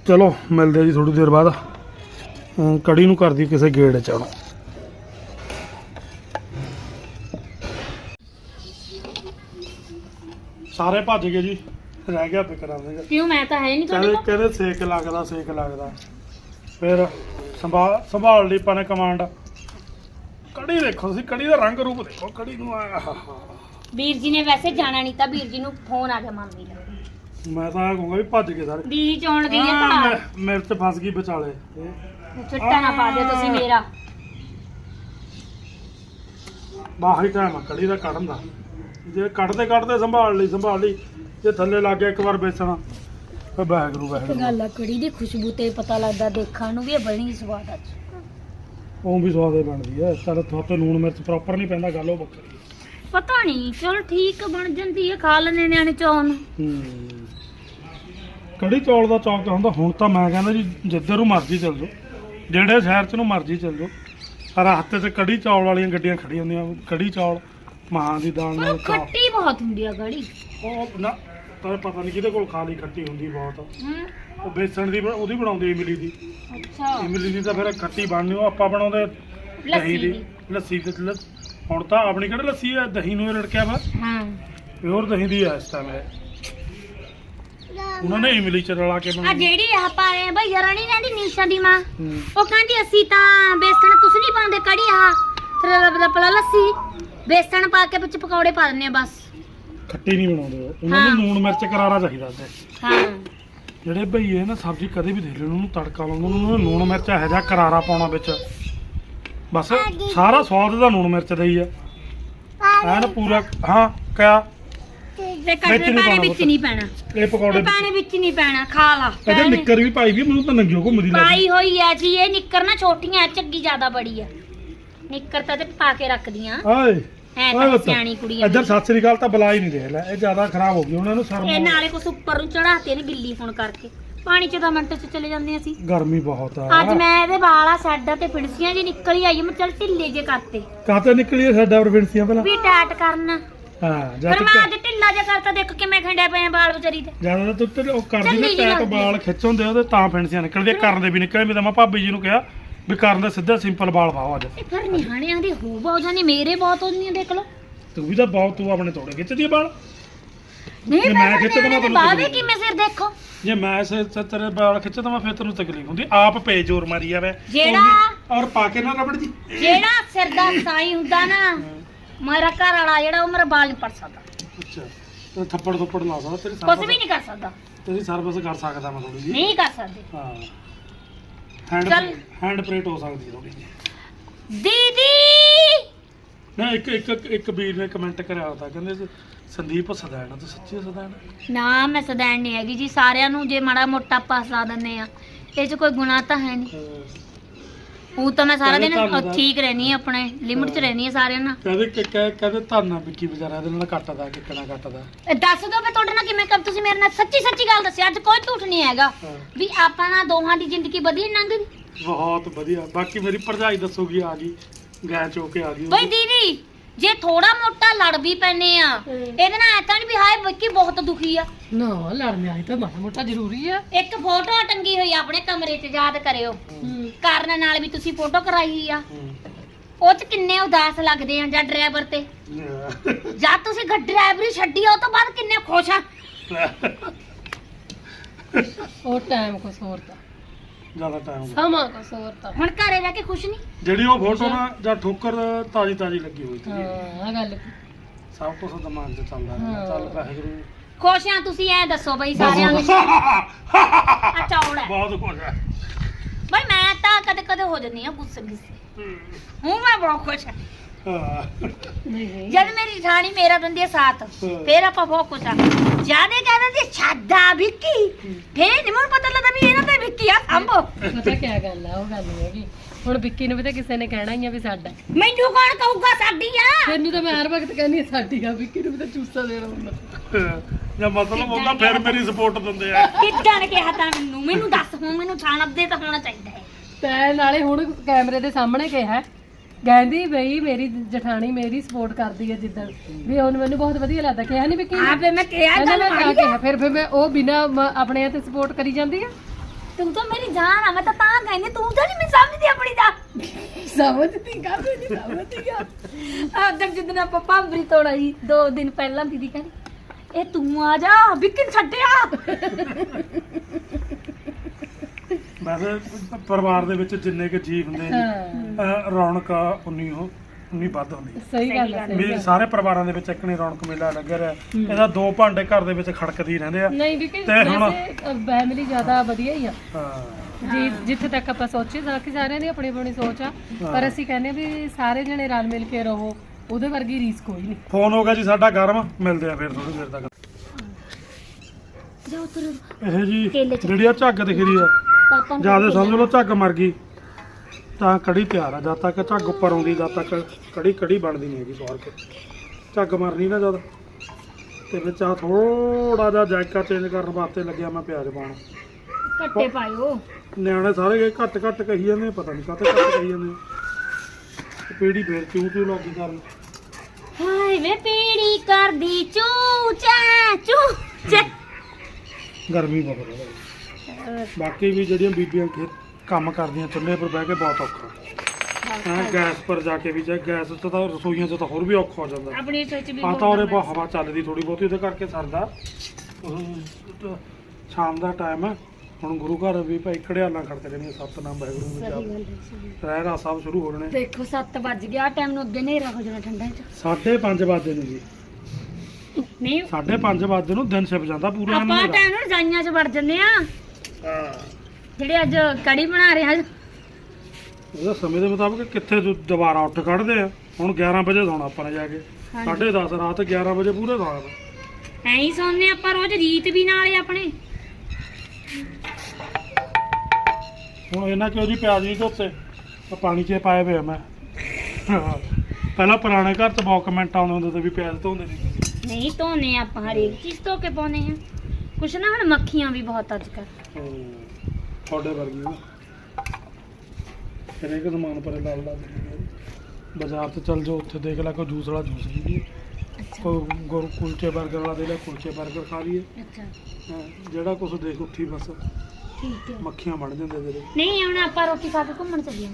ਚਲੋ ਮਿਲਦੇ ਆ ਜੀ ਥੋੜੀ ਦੇਰ ਬਾਅਦ। ਅਮ ਕੜੀ ਨੂੰ ਕਰਦੀ ਕਿਸੇ ਗੇੜ ਚ ਹੁਣ ਸਾਰੇ ਭੱਜ ਗਏ ਜੀ। ਰਹਿ ਗਿਆ ਫਿਕਰਾਂ ਦੇ ਕਿਉਂ ਮੈਂ ਤਾਂ ਹੈ ਨਹੀਂ ਤੁਹਾਡੇ ਕਹਿੰਦੇ ਕੋਲ। ਕਹਿੰਦੇ ਸੇਕ ਲੱਗਦਾ ਸੇਕ ਲੱਗਦਾ। ਫਿਰ ਸੰਭਾਲ ਸੰਭਾਲ ਲਈ ਪਾਣੇ ਕਮਾਂਡ ਕੜੀ ਦੇਖੋ ਤੁਸੀਂ ਕੜੀ ਦਾ ਰੰਗ ਰੂਪ ਦੇਖੋ ਕੜੀ ਨੂੰ ਆਹ ਵੀਰ ਜੀ ਨੇ ਵੈਸੇ ਜਾਣਾ ਨਹੀਂ ਤਾਂ ਵੀਰ ਜੀ ਨੂੰ ਫੋਨ ਆ ਗਿਆ ਮਾਮੀ ਦਾ। ਮੈਂ ਤਾਂ ਇਹ ਕਹੂੰਗਾ ਵੀ ਭੱਜ ਗਏ ਸਾਰੇ। ਦੀਦੀ ਚੌਣ ਗਈ ਹੈ ਆਹ, ਘਰ ਮੇ- ਮੇਰੇ ਤੇ ਫਸ ਗਈ ਵਿਚਾਲੇ। ਛੁੱਟਾ ਨਾ ਪਾ ਦਿਓ ਤੁਸੀਂ ਮੇਰਾ। ਬਾਹਰੀ ਟਾਈਮ ਆ ਕੜੀ ਦਾ ਕੱਢਣ ਦਾ। ਜੇ ਕੱਢਦੇ ਕੱਢਦੇ ਸੰਭਾਲ ਲਈ ਸੰਭਾਲ ਲਈ ਜੇ ਥੱਲੇ ਲੱਗ ਗਿਆ ਇੱਕ ਵਾਰ ਵੇਚਣਾ ਫਿਰ ਬੈਗਰੂ ਇੱਕ ਬੈਗਰੂ ਗੱਲ ਆ ਕੜੀ ਦੀ ਖੁਸ਼ਬੂ ਤੇ ਪਤਾ ਲੱਗਦਾ ਦੇਖਣ ਨੂੰ ਵੀ ਇਹ ਬਣੀ ਸਵਾਦ ਅੱਜ ਉਹ ਵੀ ਸਵਾਦੇ ਬਣਦੀ ਹੈ ਪਰ ਤੁਹਾਤੇ ਲੂਣ ਮਿਰਚ ਪ੍ਰੋਪਰ ਨਹੀਂ ਪੈਂਦਾ ਗੱਲ ਉਹ ਹੈ। ਪਤਾ ਨਹੀਂ ਚਲ ਠੀਕ ਬਣ ਜਾਂਦੀ ਹੈ ਖਾ ਲੈਣੇ ਨਿਆਣੇ ਚੌਨ ਹੂੰ। ਕੜੀ ਚੌਲ ਦਾ ਚੌਕ ਹੁੰਦਾ? ਹੁਣ ਤਾਂ ਮੈਂ ਕਹਿੰਦਾ ਜੀ ਜਿੱਧਰ ਨੂੰ ਮਰਜ਼ੀ ਚੱਲ ਜਾਓ। ਜਿਹੜੇ ਸ਼ਹਿਰ ਚ ਨੂੰ ਮਰਜ਼ੀ ਚੱਲ ਜਾਓ। ਰਸਤੇ 'ਚ ਕੜੀ ਚੌਲ ਵਾਲੀਆਂ ਗੱਡੀਆਂ ਖੜੀਆਂ ਹੁੰਦੀਆਂ ਕੜੀ ਚੌਲ? ਮਾਂ ਦੀ ਦਾਲ ਨਾਲ ਚੌਲ ਖੱਟੀ ਬਹੁਤ ਹੁੰਦੀ ਆ ਕੜੀ ਉਹ ਨਾ ਤਾਂ ਪਤਾ ਨਹੀਂ ਕਿਹਦੇ ਕੋਲ ਖਾ ਲਈ ਖੱਟੀ ਹੁੰਦੀ ਬਹੁਤ। ਹੂੰ। ਉਹ ਬੇਸਣ ਦੀ ਬ- ਉਹਦੀ ਬਣਾਉਂਦੀ ਇਮਲੀ ਦੀ। ਅੱਛਾ। ਇਮਲੀ ਦੀ ਤਾਂ ਫਿਰ ਖੱਟੀ ਬਣਨੀ ਉਹ ਆਪਾਂ ਬਣਾਉਂਦੇ ਲੱਸੀ ਦਹੀਂ ਦੀ। ਦੀ। ਲੱਸੀ ਤੇ ਲੱਸ- ਹੁਣ ਤਾਂ ਆਪਣੀ ਕਿਹੜਾ ਲੱਸੀ ਹੈ ਦਹੀਂ ਨੂੰ ਹੀ ਰੜਕਿਆ ਵਾ। ਹਾਂ। ਪਿਓਰ ਦਹੀਂ ਦੀ ਹੈ ਇਸ ਟਾਈਮ ਇਹ। ਉਹਨਾਂ ਨੇ ਇਮਲੀ ਚ ਰਲਾ ਕੇ ਆ ਬਣਾਈ। ਜਿਹੜੀ ਆ ਪਾਏ ਬਈ ਰਾਣੀ ਰਹਿੰਦੀ ਨੀਸ਼ਾ ਦੀ ਮਾਂ? ਹੂੰ। ਉਹ ਕਹਿੰਦੀ ਅਸੀਂ ਤਾਂ ਬੇਸਣ ਕੁਛ ਨਹੀਂ ਪਾਉਂਦੇ ਕੜੀ ਆ ਫਿਰ ਪਲਾ ਲੱਸੀ। ਬੇਸਣ ਪਾ ਕੇ ਵਿੱਚ ਪਕੌੜੇ ਪਾ ਦਿੰਦੇ ਆ ਬਸ। ਖੱਟੀ ਨਹੀਂ ਬਣਾਉਂਦੇ ਉਹ। ਉਹਨਾਂ ਹਾਂ। ਨੂੰ ਲੂਣ ਮਿਰਚ ਕਰਾਰਾ ਚਾਹੀਦਾ ਤੇ ਹਾਂ। ਜਿਹੜੇ ਭਈਏ ਨਾ ਸਬਜ਼ੀ ਕਦੇ ਵੀ ਦੇਖ ਲੈਣ ਉਹਨੂੰ ਤੜਕਾ ਲਾਉਂਦੇ ਉਹਨਾਂ ਨੂੰ ਲੂਣ ਮਿਰਚ ਇਹੋ ਜਿਹਾ ਕਰਾਰਾ ਪਾਉਣਾ ਵਿੱਚ। ਬਸ ਸਾਰਾ ਸਵਾਦ ਦਾ ਲੂਣ ਮਿਰਚ ਦਾ ਹੀ ਆ। ਐਨ ਪੂਰਾ ਹਾਂ ਕਿਆ? ਤੇ ਵਿੱਚ ਕੜੇ ਨੀ ਪਾਣੇ ਪਾਉਣਾ ਵਿੱਚ ਪੁੱਤ। ਨਹੀਂ ਪੈਣਾ। ਇਹ ਪਕੌੜੇ ਇਹ ਪਾਣੇ ਵਿੱਚ ਨਹੀਂ ਪੈਣਾ ਖਾ ਲਾ ਇਹਦੇ ਨਿੱਕਰ ਵੀ ਪਾਈ ਵੀ ਮੈਨੂੰ ਤਾਂ ਨੰਗਿਓ ਘੁੰਮਦੀ ਲੱਗੀ ਪਾਈ ਹੋਈ ਆ ਜੀ ਇਹ ਨਿੱਕਰ ਨਾ ਛੋਟੀਆਂ ਚੱਗੀ ਜ਼ਿਆਦਾ ਬੜੀ ਆ। ਨਿੱਕਰ ਤਾਂ ਤੇ ਪਾ ਕੇ ਰੱਖਦੀਆਂ। ਆਏ ਐ ਓਏ ਤਾਂ ਪੁੱਤ। ਸਿਆਣੀ ਕੁੜੀ ਆ ਇੱਧਰ ਸਤਿ ਸ੍ਰੀ ਅਕਾਲ ਤਾਂ ਬੁਲਾ ਹੀ ਨਹੀਂ ਦੇ ਲੈ ਇਹ ਜ਼ਿਆਦਾ ਖਰਾਬ ਹੋ ਗਈ ਉਹਨਾਂ ਨੂੰ ਸ਼ਰਮ ਇਹ ਆਉਂਦੀ। ਨਾਲੇ ਕੁਛ ਉੱਪਰ ਨੂੰ ਚੜਾਤੇ ਨੇ ਗਿੱਲੀ ਹੁਣ ਕਰਕੇ। ਪਾਣੀ ਚ ਤਾਂ ਮਿੰਟ ਚ ਚਲੇ ਜਾਂਦੇ ਅਸੀਂ। ਗਰਮੀ ਬਹੁਤ ਆ। ਅੱਜ ਮੈਂ ਇਹਦੇ ਵਾਲਾ ਸਾਡਾ ਤੇ ਫਿਣਸੀਆਂ ਜੀ ਨਿਕਲੀ ਆਈ ਮੈਂ ਚੱਲ ਢਿੱਲੇ ਜੇ ਕਰਤੇ। ਕਾਤੇ ਨਿਕਲੀ ਇਹ ਸਾਡਾ ਪ੍ਰੋਵਿੰਸੀਆਂ ਪਹਿਲਾਂ? ਵੀ ਟੈਟ ਕਰਨਾ। ਹਾਂ ਜਦ ਫਿਰ ਮੈਂ ਅੱਜ ਢਿੱਲਾ ਜੇ ਕਰਤਾ ਦੇਖ ਕਿਵੇਂ ਖੰਡੇ ਪਏ ਆ ਵਿਚਾਰੀ ਦੇ। ਤੂੰ ਤੇ ਉਹ ਕਰਦੀ ਨਾ ਚੱਲੀ ਜਿਹੀ ਟੈਟ ਲੱਗਦੀ ਵਾਲ ਖਿੱਚ ਹੁੰਦੇ ਉਹਦੇ ਤਾਂ ਫਿੰਸੀਆਂ ਨਿਕਲਦੀਆਂ ਕਰਨ ਦੇ ਵੀ ਨਿਕਲੇ ਮੈਂ ਤਾਂ ਮੈਂ ਭਾਬੀ ਜੀ ਨੂੰ ਕਿਹਾ ਵੀ ਕਰਨ ਦੇ ਸਿੱਧਾ ਸਿੰਪਲ ਵਾਲ ਪਾਓ ਅੱਜ ਇਹ ਫਿਰ ਨਿਹਾਣਿਆਂ ਦੇ ਹੋ ਬਹੁਤ ਜਾਂਦੇ ਮੇਰੇ ਬਹੁਤ ਹੁੰਦੀਆਂ ਦੇਖ ਲਓ। ਤੂੰ ਵੀ ਤਾਂ ਬਹੁਤ ਤੂੰ ਆਪਣੇ ਤੋੜੇ ਖਿੱਚਦੀ ਆ ਵਾਲ। ਨਹੀਂ ਜੇ ਮੈਂ ਮੈਂ ਖਿੱਚ ਦੇਵਾਂ ਤੈਨੂੰ ਬਾਅਦ ਤਕਲੀਫ ਕਿਵੇਂ ਸਿਰ ਦੇਖੋ? ਜੇ ਮੈਂ ਸੇ ਸੇ ਤੇਰੇ ਵਾਲ ਖਿੱਚ ਦਵਾਂ ਫਿਰ ਤੈਨੂੰ ਤਕਲੀਫ ਹੁੰਦੀ। ਆਪ ਪੇ ਜ਼ੋਰ ਮਾਰੀ ਜਾਵੇ। ਜਿਹੜਾ- ਔਰ ਪਾ ਕੇ ਨਾ ਰਬੜ ਜੀ। ਜਿਹੜਾ ਸਿਰ ਦਾ ਸਾਈ ਹੁੰਦਾ ਨਾ ਮੇਰਾ ਘਰ ਵਾਲਾ ਜਿਹੜਾ ਉਹ ਮੇਰਾ ਬਾਲ ਨਹੀਂ ਪੜ ਸਕਦਾ। ਅੱਛਾ ਤੇ ਥੱਪੜ ਥੱਪੜ ਲਾ ਸਕਦਾ ਤੇਰੀ ਕੁਝ ਵੀ ਸਰਵਿਸ ਨਹੀਂ ਕਰ ਸਕਦਾ। ਤੇਰੀ ਸਰਵਿਸ ਕਰ ਸਕਦਾ ਮੈਂ ਥੋੜੀ ਜੀ ਨਹੀਂ ਕਰ ਸਕਦੇ। ਹਾਂ। ਹੈਂਡ ਚੱਲ। ਹੈਂਡ ਪ੍ਰੇਟ ਹੋ ਸਕਦੀ ਥੋੜੀ ਜੀ ਦੀਦੀ! ਨਾ ਇੱਕ ਇੱਕ ਇੱਕ ਵੀਰ ਨੇ ਕਮੈਂਟ ਕਰਿਆ ਹੁੰਦਾ ਕਹਿੰਦੇ ਸੰਦੀਪ ਸਦੈਣ ਆ, ਤੂੰ ਸੱਚੀ ਸਦੈਣ ਨਾ ਮੈਂ ਸਦੈਣ ਨਹੀਂ ਹੈਗੀ ਜੀ ਸਾਰਿਆਂ ਨੂੰ ਜੇ ਮਾੜਾ ਮੋਟਾ ਪਾਸਾ ਦਿੰਦੇ ਆ ਇਹ 'ਚ ਕੋਈ ਗੁਨਾਹ ਤਾਂ ਹੈ ਨਹੀਂ। ਉਹ ਤਾਂ ਮੈਂ ਸਾਰਾ ਦਿਨ ਠੀਕ ਰਹਿਣੀ ਆ ਆਪਣੇ ਲਿਮਿਟ 'ਚ ਰਹਿਣੀ ਆ ਸਾਰਿਆਂ ਨਾਲ। ਕਹਿੰਦੇ ਕਿ ਕਹਿ- ਕਹਿੰਦੇ ਧੰਨਾ ਵਿੱਕੀ ਵਿਚਾਰਾ ਇਹਦੇ ਨਾਲ ਕੱਟਦਾ ਕਿੱਕਣਾ ਕੱਟਦਾ ਦੱਸ ਦੋ ਮੈਂ ਤੁਹਾਡੇ ਨਾਲ ਕਿਵੇਂ ਕਰ ਤੁਸੀਂ ਮੇਰੇ ਨਾਲ ਸੱਚੀ ਸੱਚੀ ਗੱਲ ਦੱਸਿਆ ਅੱਜ ਕੋਈ ਝੂਠ ਨਹੀਂ ਹੈਗਾ। ਵੀ ਆਪਾਂ ਨਾਲ ਦੋਹਾਂ ਦੀ ਜ਼ਿੰਦਗੀ ਵਧੀਆ ਲੰਘ ਗਈ ਬਹੁਤ ਵਧੀਆ। ਬਾਕੀ ਮੇਰੀ ਭਰਜਾਈ ਦੱਸੂਗੀ ਆ ਗਈ ਗੈ ਚੋ ਕੇ ਆ ਗਈ। ਬਈ ਦੀਦੀ ਜੇ ਥੋੜਾ ਮੋਟਾ ਲੜ ਵੀ ਪੈਨੇ ਆ ਇਹਦੇ ਨਾਲ ਐ ਤਾਂ ਨਹੀਂ ਵੀ ਹਾਏ ਵਿੱਕੀ ਬਹੁਤ ਦੁਖੀ ਆ। ਨਾ ਲੜਨੇ ਆਈ ਤਾਂ ਮਾੜਾ ਮੋਟਾ ਜ਼ਰੂਰੀ ਆ। ਇੱਕ ਫੋਟੋ ਟੰਗੀ ਹੋਈ ਆ ਆਪਣੇ ਕਮਰੇ 'ਚ ਯਾਦ ਕਰਿਓ। ਕਰਨ ਨਾਲ ਵੀ ਤੁਸੀਂ ਫੋਟੋ ਕਰਾਈ ਆ। ਉਹ ਚ ਕਿੰਨੇ ਉਦਾਸ ਲੱਗਦੇ ਆ ਜਾਂ ਡਰਾਈਵਰ ਤੇ। ਜਾਂ ਤੁਸੀਂ ਗੱਡੀ ਡਰਾਈਵਰੀ ਛੱਡੀ ਉਹ ਤੋਂ ਬਾਅਦ ਕਿੰਨੇ ਖੁਸ਼ ਆ। ਉਹ ਟਾਈਮ ਕੁਛ ਹੋਰ ਤਾਂ। ਜ਼ਿਆਦਾ ਟਾਈਮ ਸਮਾਂ ਕੁਛ ਹੋਰ ਤਾਂ। ਹੁਣ ਘਰੇ ਰਹਿ ਕੇ ਖੁਸ਼ ਨਹੀਂ? ਜਿਹੜੀ ਉਹ ਫੋਟੋ ਨਾ ਜਾਂ ਠੋਕਰ ਤਾਜੀ ਤਾਜੀ ਲੱਗੀ ਹੋਈ ਸੀ ਹਾਂ ਆ ਗੱਲ ਸਭ ਕੁਝ ਦਿਮਾਗ 'ਚ ਚੱਲਦਾ ਰਹਿੰਦਾ। ਚੱਲ ਵਾਹਿਗੁਰੂ ਖੁਸ਼ ਆ ਤੁਸੀਂ ਐ ਦੱਸੋ ਬਈ ਸਾਰਿਆਂ ਨੂੰ। ਆ ਚੌੜ ਹੈ। ਬਹੁਤ ਖੁਸ਼ ਹੈ ਬਈ ਮੈਂ ਤਾਂ ਕਦੇ ਕਦੇ ਹੋ ਜਾਂਦੀ ਆ ਗੁੱਸੇ ਗੁੱਸੇ। ਹੂੰ। ਮੈਂ ਬਹੁਤ ਖੁਸ਼ ਹਾਂ। ਹਾਂ। ਨਹੀਂ ਨਹੀਂ। ਜਦ ਮੇਰੀ ਠਾਣੀ ਮੇਰਾ ਦਿੰਦੀ ਹੈ ਸਾਥ ਫੇਰ ਆਪਾਂ ਬਹੁਤ ਖੁਸ਼ ਆ ਜਿਆਦੇ ਵਿੱਕੀ ਫੇਰ ਨਹੀਂ ਮੈਨੂੰ ਪਤਾ ਲੱਗਦਾ ਵੀ ਇਹਨਾਂ ਤੇ ਵਿੱਕੀ ਆ ਸੰਭੋ ਪਤਾ ਕੀ ਗੱਲ ਆ ਉਹ ਗੱਲ ਨਹੀਂ ਹੈਗੀ। ਹੁਣ ਵਿੱਕੀ ਨੂੰ ਵੀ ਤਾਂ ਕਿਸੇ ਨੇ ਕਹਿਣਾ ਹੀ ਆ ਵੀ ਸਾਡਾ। ਮੈਨੂੰ ਕੌਣ ਕਹੂਗਾ ਸਾਡੀ ਆ? ਤੈਨੂੰ ਤਾਂ ਮੈਂ ਹਰ ਵਕਤ ਕਹਿੰਦੀ ਆ ਸਾਡੀ ਆ ਵਿੱਕੀ ਨੂੰ ਵੀ ਤਾਂ ਚੂਸਾ ਦੇਣਾ ਹੁੰਦਾ। ਜਾਂ ਮਤਲਬ ਉਹਦਾ ਫਿਰ ਮੇਰੀ ਸਪੋਰਟ ਦਿੰਦੇ ਆ। ਕਿੱਦਾਂ ਨੇ ਕਿਹਾ ਤਾਂ ਮੈਨੂੰ? ਮੈਨੂੰ ਦੱਸ ਹੁਣ ਮੈਨੂੰ ਛਾਣਪ ਦੇ ਤਾਂ ਹੋਣਾ ਚਾਹੀਦਾ ਹੈ। ਤੈ ਨਾਲੇ ਹੁਣ ਕੈਮਰੇ ਦੇ ਸਾਹਮਣੇ ਕਿਹਾ ਕਹਿੰਦੀ ਬਈ ਮੇਰੀ ਜਠਾਣੀ ਮੇਰੀ ਸਪੋਰਟ ਕਰਦੀ ਹੈ ਜਿੱਦਣ ਵੀ ਉਹਨੂੰ ਮੈਨੂੰ ਬਹੁਤ ਵਧੀਆ ਲੱਗਦਾ। ਕਿਹਾ ਨਹੀਂ ਵਿੱਕੀ ਹਾਂ ਫੇ ਮੈਂ ਕਿਹਾ ਗੱਲ ਤਾਂ ਮਾਰੀ ਕਿਹਾ ਫਿਰ ਫਿਰ ਮੈਂ ਉਹ ਬਿਨਾ ਆਪਣੇ ਤੇ ਸਪੋਰਟ ਕਰੀ ਜਾਂਦੀ ਆ? ਤੂੰ ਤਾਂ ਮੇਰੀ ਜਾਨ ਆ ਮੈਂ ਤਾਂ ਤਾਂ ਕਹਿੰਦੀ ਤੂੰ ਤਾਂ ਨਹੀਂ ਮੈਂ ਸਮਝਦੀ ਆਪਣੀ ਦਾ ਸਮਝਦੀ ਕਰ ਨਹੀਂ ਸਮਝਦੀ ਆ ਆ ਜਦ ਜਦੋਂ ਆਪਾਂ ਭਾਂਬਰੀ ਤੋੜਾਈ ਦੋ ਦਿਨ ਪਹਿਲਾਂ ਦੀਦੀ ਕਹਿੰਦੀ ਇਹ ਤੂੰ ਆ ਜਾ ਬਿਕਨ ਛੱਡਿਆ। ਵੈਸੇ ਪਰਿਵਾਰ ਦੇ ਵਿੱਚ ਜਿੰਨੇ ਕੁ ਜੀਵ ਹੁੰਦੇ ਨੇ ਹਾਂ। ਅਹ ਰੌਣਕ ਉਨੀ ਉਹ। ਉਨੀ ਵੱਧ ਹੁੰਦੀ ਹੈ। ਸਹੀ ਗੱਲ ਹੈ ਵੀ ਸਾਰੇ ਪਰਿਵਾਰਾਂ ਦੇ ਵਿੱਚ ਇੱਕਣੀ ਰੌਣਕ ਮੇਲਾ ਲੱਗਿਆ ਰਿਹਾ। ਇਹਦਾ ਦੋ ਭਾਂਡੇ ਘਰ ਦੇ ਵਿੱਚ ਖੜਕਦੇ ਹੀ ਰਹਿੰਦੇ ਆ। ਨਹੀਂ ਵੀ ਕਿ ਤੇ ਹੁਣ- ਫੈਮਿਲੀ ਜ਼ਿਆਦਾ ਵਧੀਆ ਹੀ ਆ। ਹਾਂ। ਜੀ ਜਿੱਥੇ ਤੱਕ ਆਪਾਂ ਸੋਚੇ ਤਾਂ ਕਿ ਸਾਰਿਆਂ ਦੀ ਆਪਣੀ ਆਪਣੀ ਸੋਚ ਆ। ਪਰ ਅਸੀਂ ਕਹਿੰਦੇ ਵੀ ਸਾਰੇ ਜਣੇ ਰਲ ਮਿਲ ਕੇ ਰਹੋ। ਉਹਦੇ ਵਰਗੀ ਰੀਸ ਕੋਈ ਨਹੀਂ। ਫੋਨ ਹੋ ਗਿਆ ਜੀ ਸਾਡਾ ਗਰਮ। ਮਿਲਦੇ ਆ ਫਿਰ ਥੋੜੀ ਦੇਰ ਤੱਕ। ਜਾ ਉਤਰ। ਇਹ ਜੀ ਕੇਲੇ ਚ। ਜਿਹੜੀ ਆ ਝੱਗ ਦਿਖ ਰਹੀ ਆ। ਪਾਪਾ ਨੂੰ ਜ਼ਿਆਦਾ ਸਮਝ ਲਓ ਝੱਗ ਮਰ ਗਈ। ਤਾਂ ਕੜੀ ਤਿਆਰ ਆ ਜਦ ਤੱਕ ਝੱਗ ਉੱਪਰ ਆਉਂਦੀ ਜਦ ਤੱਕ ਕੜੀ ਕੜੀ ਬਣਦੀ ਨਹੀਂ ਹੈਗੀ ਸਵਾਰ ਕੇ। ਝੱਗ ਮਰਨੀ ਨਾ ਜਦ। ਤੇ ਵਿੱਚ ਆ ਥੋੜਾ ਜਿਹਾ ਜਾਇਕਾ ਚੇਂਜ ਕਰਨ ਵਾਸਤੇ ਲੱਗਿਆ ਮੈਂ ਪਿਆਜ਼ ਪਾਉਣ। ਕੱਟੇ ਪਾਇਓ। ਨਿਆਣੇ ਸਾਰੇ ਗਏ ਘੱਟ ਘੱਟ ਕਹੀ ਜਾਂਦੇ ਪਤਾ ਨਹੀਂ ਕਾਹਤੇ ਘੱਟ ਕਹੀ ਜਾਂਦੇ। ਤੇ ਪੀੜੀ ਫੇਰ ਕਿਉਂ ਕਿਉਂ ਲੱਗੀ ਕਰਨ। ਹਾਏ ਵੇ ਪੀੜੀ ਕਰਦੀ ਚੂ ਚਾ ਚੂ ਚਾ। ਗਰਮੀ ਬਹੁਤ ਹੈ ਬਾਕੀ ਵੀ ਜਿਹੜੀਆਂ ਬੀਬੀਆਂ ਖੇਤ ਕੰਮ ਕਰਦੀਆਂ ਚੁੱਲ੍ਹੇ ਪਰ ਬਹਿ ਕੇ ਬਹੁਤ ਔਖਾ। ਹਾਂ ਗੈਸ ਪਰ ਜਾ ਕੇ ਵੀ ਜੇ ਗੈਸ ਤੇ ਤਾਂ ਰਸੋਈਆਂ 'ਚ ਤਾਂ ਹੋਰ ਵੀ ਔਖਾ ਹੋ ਜਾਂਦਾ। ਆਪਣੀ ਸੋਚ ਵੀ ਆ ਤਾਂ ਉਹਦੇ ਬਹੁਤ ਹਵਾ ਚੱਲਦੀ ਥੋੜੀ ਬਹੁਤੀ ਉਹਦੇ ਕਰਕੇ ਸਰਦਾ। ਤਾਂ ਸ਼ਾਮ ਦਾ ਟਾਈਮ ਹੈ ਹੁਣ ਗੁਰੂ ਘਰ ਵੀ ਭਾਈ ਘੜਿਆਲਾਂ ਖੜਕ ਜਾਣੀਆਂ ਸਤਨਾਮ ਵਾਹਿਗੁਰੂ ਨੂੰ ਜਪ ਰਹਿ ਰਾ ਸਾਹਿਬ ਸ਼ੁਰੂ ਹੋ ਜਾਣੇ ਦੇਖੋ 7 ਵੱਜ ਗਿਆ ਟਾਈਮ ਨੂੰ ਅੱਗੇ ਹਨੇਰਾ ਹੋ ਜਾਣਾ ਠੰਡਾ ਚ। 5:30 ਵਜੇ ਨੂੰ ਜੀ। ਨਹੀਂ। 5:30 ਵਜੇ ਨੂੰ ਦਿਨ ਛਿਪ ਜਾਂਦਾ ਪੂਰਾ ਆਪਾਂ। ਟਾਈਮ ਨੂੰ ਰਜਾਈਆਂ ਚ ਵੜ ਜੰਨੇ ਆ ਹਾਂ। ਜਿਹੜੇ ਅੱਜ ਕੜੀ ਬਣਾ ਰਹੇ ਹਾਂ ਉਹਦਾ ਸਮੇਂ ਦੇ ਮੁਤਾਬਕ ਕਿੱਥੇ ਦੁ- ਦੁਬਾਰਾ ਉੱਠ ਕੱਢਦੇ ਆ? ਹੁਣ 11 ਵਜੇ ਸੌਣਾ ਆਪਾਂ ਨੇ ਜਾ ਕੇ। 10:30 ਰਾਤ 11 ਵਜੇ ਪੂਰੇ ਸੌਣਾ ਐਂ ਹੀ ਸੌਂਦੇ ਆਪਾਂ ਰੋਜ਼ ਰੀਤ ਵੀ ਨਾਲੇ ਆਪਣੇ। ਹੁਣ ਇਹਨਾਂ ਕਿਉਂ ਜੀ ਪਿਆਜ਼ ਨਹੀਂ ਧੋਤੇ? ਆ ਪਾਣੀ 'ਚ ਪਾਏ ਹੋਏ ਆ ਮੈਂ। ਹਾਂ। ਪਹਿਲਾਂ ਪੁਰਾਣੇ ਘਰ 'ਚ ਬਹੁਤ ਕਮੈਂਟ ਆਉਂਦੇ ਹੁੰਦੇ ਤੇ ਵੀ ਪਿਆਜ਼ ਧੋਂਦੇ ਨਹੀਂ ਤੁਸੀਂ। ਨਹੀਂ ਧੋਨੇ ਆਪਾਂ ਹਰੇਕ ਚੀਜ਼ ਧੋ ਕੇ ਪਾਉਨੇ ਆ ਕੁਛ ਨਾ ਹੁਣ ਮੱਖੀਆਂ ਵੀ ਬਹੁਤ ਅੱਜ ਕੱਲ ਤੁਹਾਡੇ ਵਰਗੀ ਨਾ। ਹਰੇਕ ਸਮਾਨ ਪਰ ਲਾਲ ਲਾਲ ਬਾਜ਼ਾਰ ਤੇ ਚੱਲ ਜਾਓ ਉੱਥੇ ਦੇਖ ਲੈ ਕੋਈ ਜੂਸ ਵਾਲਾ ਜੂਸ ਨਹੀਂ। ਦੀ ਕੋਈ ਗੁਰ ਕੁਲਚੇ 버ਗਰ ਵਾਲਾ ਦੇ ਲੈ ਕੁਲਚੇ 버ਗਰ ਖਾ ਲਈਏ। ਅੱਛਾ। ਹਾਂ, ਜਿਹੜਾ ਕੁਝ ਦੇਖ ਉੱਠੀ ਬਸ। ਠੀਕ ਹੈ। ਮੱਖੀਆਂ ਬਣ ਜਾਂਦੇ ਜਿਹੜੇ ਨਹੀਂ ਹੁਣ ਆਪਾਂ ਰੋਟੀ ਖਾ ਕੇ ਘੁੰਮਣ ਚੱਲੀਏ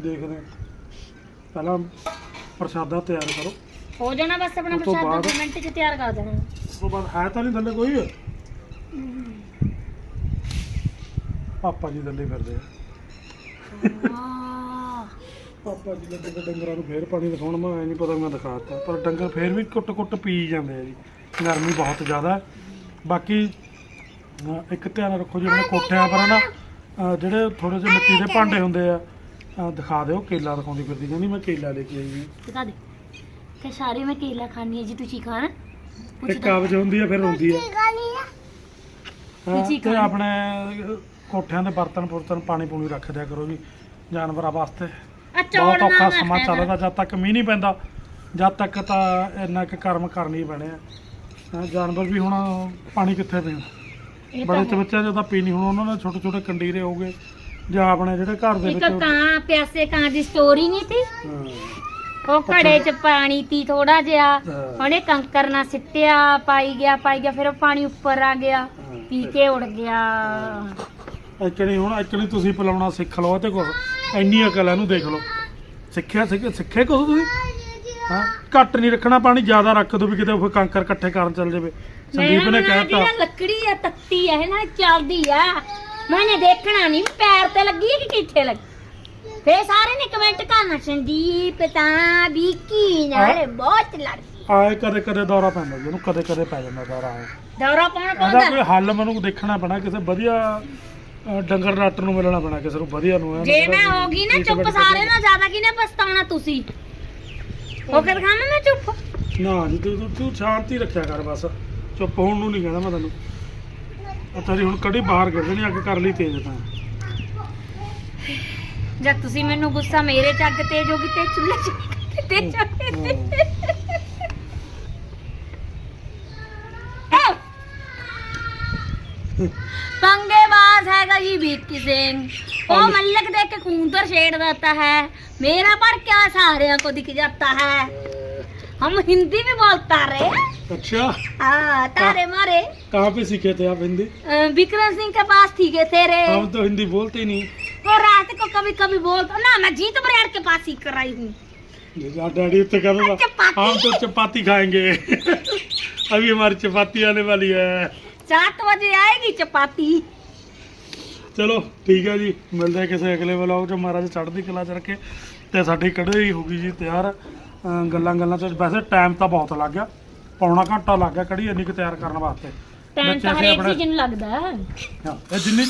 ਦੇਖਦੇ ਹਾਂ। ਪਹਿਲਾਂ ਪ੍ਰਸ਼ਾਦਾ ਤਿਆਰ ਕਰੋ। ਹੋ ਜਾਣਾ ਬਸ ਆਪਣਾ ਉਸ ਤੋਂ ਪ੍ਰਸ਼ਾਦ ਬਾਅਦ? 2 ਮਿੰਟ ਚ ਤਿਆਰ ਕਰ ਦੇਣਾ। ਉਸ ਤੋਂ ਬਾਅਦ ਹੈ ਤਾਂ ਨਹੀਂ ਥੱਲੇ ਕੋਈ। ਪਾਪਾ ਜੀ ਥੱਲੇ ਫਿਰਦੇ ਆ। ਪਾਪਾ ਜੀ ਲੱਗੇ ਤੇ ਡੰਗਰਾਂ ਨੂੰ ਫੇਰ ਪਾਣੀ ਦਿਖਾਉਣ ਮੈਂ ਐ ਨਹੀਂ ਪਤਾ ਮੈਂ ਦਿਖਾਤਾ ਪਰ ਡੰਗਰ ਫੇਰ ਵੀ ਕੁੱਟ ਕੁੱਟ ਪੀ ਜਾਂਦੇ ਆ ਜੀ। ਗਰਮੀ ਬਹੁਤ ਜ਼ਿਆਦਾ। ਹੈ। ਬਾਕੀ ਅਹ, ਇੱਕ ਧਿਆਨ ਰੱਖੋ ਜੀ ਆਪਣੇ ਕੋਠਿਆਂ ਪਰ ਨਾ ਅਹ, ਜਿਹੜੇ ਥੋੜੇ ਜਿਹੇ ਮਿੱਟੀ ਦੇ ਭਾਂਡੇ ਹੁੰਦੇ ਆ ਅਹ, ਦਿਖਾ ਦਿਓ ਕੇਲਾ ਦਿਖਾਉਂਦੀ ਫਿਰਦੀ ਕਹਿੰਦੀ ਮੈਂ ਕੇਲਾ ਲੈ ਕੇ ਆਈ ਜੀ ਦਿਖਾ ਦੇ। ਕਿ ਸਾਰੇ ਮੈਂ ਕੇਲਾ ਖਾਣੀ ਹੈ ਜੀ ਤੁਸੀਂ ਖਾਣਾ? ਇੱਕ ਕਾਬਜ ਹੁੰਦੀ ਆ ਫਿਰ ਹੁੰਦੀ ਆ। ਹਾਂ, ਤੇ। ਆਪਣੇ ਕੋਠਿਆਂ ਦੇ ਬਰਤਨ ਪੁਰਤਨ ਪਾਣੀ ਪੂਣੀ ਰੱਖ ਦਿਆ ਕਰੋ ਜੀ ਜਾਨਵਰਾਂ ਵਾਸਤੇ। ਬਹੁਤ ਔਖਾ ਸਮਾਂ ਚੱਲਦਾ ਜਦ ਤੱਕ ਮੀਂਹ ਨਹੀਂ ਪੈਂਦਾ ਜਦ ਤੱਕ ਤਾਂ ਇੰਨਾ ਕੁ ਕਰਮ ਕਰਨੀ ਹੀ ਪੈਣੇ ਆ। ਹਾਂ, ਜਾਨਵਰ ਵੀ ਹੁਣ ਪਾਣੀ ਕਿੱਥੇ ਪੀਣ? ਬੜੇ ਤਾਂ ਬੱਚਿਆਂ ਜਦੋਂ ਪੀ ਨਹੀਂ ਹੁਣ ਉਹਨਾਂ ਨੇ ਛੋਟੇ ਛੋਟੇ ਕੰਡੀਰੇ ਹੋ ਗਏ ਜਾਂ ਆਪਣੇ ਜਿਹੜੇ ਘਰ ਦੇ ਇੱਕ ਵਿੱਚ ਕਾਂ ਪਿਆਸੇ ਕਾਂ ਦੀ ਸਟੋਰੀ ਨਹੀਂ ਸੀ? ਹਾਂ, ਉਹ ਘੜੇ 'ਚ ਪਾਣੀ ਤੀ ਥੋੜਾ ਜਿਹਾ। ਉਹਨੇ ਕੰਕਰ ਨਾਲ ਸਿੱਟਿਆ ਪਾਈ ਗਿਆ ਪਾਈ ਗਿਆ ਫਿਰ ਉਹ ਪਾਣੀ ਉੱਪਰ ਆ ਗਿਆ। ਪੀ ਕੇ ਉੜ ਗਿਆ। ਐਕਣੀ ਹੁਣ ਐਕਣੀ ਤੁਸੀਂ ਪਿਲਾਉਣਾ ਸਿੱਖ ਲਓ ਤੇ ਕੁਛ ਇੰਨੀ ਅਕਲ ਇਹਨੂੰ ਦੇਖ ਲਓ। ਸਿੱਖਿਆ ਸਿੱਖ ਸਿੱਖੇ ਕੁਛ ਤੁਸੀਂ? ਹਾਂ ਘੱਟ ਨਹੀਂ ਰੱਖਣਾ ਪਾਣੀ ਜ਼ਿਆਦਾ ਰੱਖ ਦੋ ਵੀ ਕਿਤੇ ਉਹ ਕੰਕਰ ਇਕੱਠੇ ਕਰਨ ਚੱਲ ਜਾਵੇ। ਸੰਦੀਪ ਨੇ ਕਹਿਤਾ। ਲੱਕੜੀ ਆ ਤੱਤੀ ਆ ਇਹ ਨਾ ਚੱਲਦੀ ਆ। ਮੈਨੇ ਦੇਖਣਾ ਨਹੀਂ ਪੈਰ ਤੇ ਲੱਗੀ ਕਿ ਕਿੱਥੇ ਲੱਗੀ? ਫੇ ਸਾਰੇ ਨੇ ਕਮੈਂਟ ਕਰਨਾ ਸੰਦੀਪ ਤਾਂ ਬੀਕੀ ਨਾਲ ਬਹੁਤ ਲੜਦੀ ਆਏ ਕਦੇ ਕਦੇ ਦੌਰਾ ਪੈਂਦਾ ਜੀ ਉਹਨੂੰ ਕਦੇ ਕਦੇ ਪੈ ਜਾਂਦਾ ਦੌਰਾ ਆਏ। ਦੌਰਾ ਪਾਉਣ ਇਹਦਾ ਪਾਉਂਦਾ? ਕੋਈ ਹੱਲ ਮੈਨੂੰ ਦੇਖਣਾ ਪੈਣਾ ਕਿਸੇ ਵਧੀਆ ਅ, ਡੰਗਰ ਡਾਕਟਰ ਨੂੰ ਮਿਲਣਾ ਪੈਣਾ ਕਿਸੇ ਨੂੰ ਵਧੀਆ ਨੂੰ ਐਨ ਜੇ ਜਿਹੜਾ ਮੈਂ ਹੋ ਗਈ ਨਾ ਚੁੱਪ treatment ਸਾਰੇ ਨਾਲ ਜ਼ਿਆਦਾ ਕਿਨੇ ਪਛਤਾਉਣਾ ਤੁਸੀਂ? ਹੋ ਕੇ ਦਿਖਾਵਾਂ ਮੈਂ ਚੁੱਪ? ਨਾ ਜੀ ਤੂੰ ਤੂੰ- ਤੂੰ ਸ਼ਾਂਤੀ ਰੱਖਿਆ ਕਰ ਬਸ। ਚੁੱਪ ਹੋਣ ਨੂੰ ਨਹੀਂ ਕਹਿੰਦਾ ਮੈਂ ਤੈਨੂੰ। ਆ ਤੇਰੀ ਹੁਣ ਕੜੀ ਬਾਹਰ ਕੱਢ ਦੇਣੀ ਅੱਗ ਕਰ ਲਈ ਤੇਜ਼ ਤਾਂ। ਜਦ ਤੁਸੀਂ ਮੈਨੂੰ ਗੁੱਸਾ ਮੇਰੇ ਚੱਗ ਤੇਜ ਹੋ ਗਈ ਤੇ ਚੁੱਲ੍ਹੇ ਚ ਤੇ पंगेबाज हैगा जी बीकी सिंह वो मल्लक देख के खूंतर छेड़ देता है मेरा पर क्या सारे को दिख जाता है हम हिंदी भी बोलता रहे अच्छा हाँ तारे मारे कहाँ पे सीखे थे आप हिंदी अ, विक्रम सिंह के पास थी गए तेरे हम तो हिंदी बोलते ही नहीं वो रात को कभी कभी बोलता ना मैं जीत बरियार के पास सीख कर आई हूँ यार डैडी तो कह रहा चपाती। हम तो चपाती खाएंगे अभी हमारी चपाती आने वाली है सात बजे आएगी चपाती ਚਲੋ ਠੀਕ ਹੈ ਜੀ ਮਿਲਦੇ ਹਾਂ ਕਿਸੇ ਅਗਲੇ ਵਲੌਗ 'ਚ ਮਹਾਰਾਜ ਚੜ੍ਹਦੀ ਕਲਾ 'ਚ ਰੱਖੇ ਤੇ ਸਾਡੀ ਕੜਾਈ ਹੋ ਗਈ ਜੀ ਤਿਆਰ ਅਹ ਗੱਲਾਂ ਗੱਲਾਂ 'ਚ ਵੈਸੇ ਟਾਈਮ ਤਾਂ ਬਹੁਤ ਲੱਗ ਗਿਆ ਪੌਣਾ ਘੰਟਾ ਲੱਗ ਗਿਆ ਕੜੀ ਇੰਨੀ ਕੁ ਤਿਆਰ ਕਰਨ ਵਾਸਤੇ ਟਾਈਮ ਤਾਂ ਹਰੇਕ ਚੀਜ਼ ਨੂੰ ਲੱਗਦਾ ਹਾਂ, ਇਹ ਜਿੰਨੀ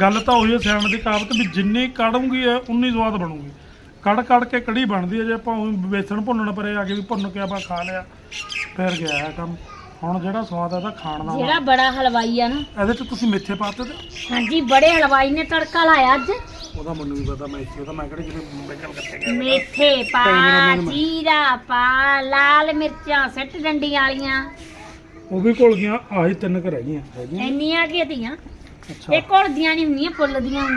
ਗੱਲ ਤਾਂ ਉਹੀ ਹੈ ਸਿਆਣ ਦੀ ਕਹਾਵਤ ਵੀ ਜਿੰਨੀ ਕੜੂਗੀ ਹੈ ਉਨੀ ਸਵਾਦ ਬਣੂਗੀ। ਕੜ ਕੜ ਕੇ ਕੜੀ ਬਣਦੀ ਹੈ ਜੇ ਆਪਾਂ ਉਂ ਵੇਸਣ ਭੁੰਨਣ ਪਰੇ ਆ ਕੇ ਵੀ ਭੁੰਨ ਕੇ ਆਪਾਂ ਖਾ ਲਿਆ ਫਿਰ ਗਿਆ ਹੈ ਕੰਮ। ਹੁਣ ਜਿਹੜਾ ਸਵਾਦ ਆਦਾ ਖਾਣ ਦਾ ਜਿਹੜਾ ਬੜਾ ਹਲਵਾਈ ਆ ਨਾ। ਇਹਦੇ ਚ ਤੁਸੀਂ ਮਿੱਠੇ ਪਾਤੇ ਤੇ? ਹਾਂਜੀ ਬੜੇ ਹਲਵਾਈ ਨੇ ਤੜਕਾ ਲਾਇਆ ਅੱਜ। ਉਹਦਾ ਮੈਨੂੰ ਵੀ ਪਤਾ ਮੈਂ ਇੱਥੇ ਉਹਦਾ ਮੈਂ ਕਿਹੜੇ ਜਿਹੜੇ ਬੇਕਲ ਕਰਕੇ ਗਿਆ ਪਾ ਜੀਰਾ ਪਾ ਲਾਲ ਮਿਰਚਾਂ ਸਿੱਟ ਡੰਡੀਆਂ ਵਾਲੀਆਂ। ਉਹ ਵੀ ਘੁਲ ਗਈਆਂ ਆਹੀ ਤਿੰਨ ਕੁ ਰਹਿ ਗਈਆਂ ਹੈਗੀਆਂ। ਇੰਨੀਆਂ ਕੀ ਦੀਆਂ ਅੱਛਾ। ਇਹ ਘੁਲਦੀਆਂ ਨਹੀਂ ਹੁੰਦੀਆਂ ਫੁੱਲਦੀਆਂ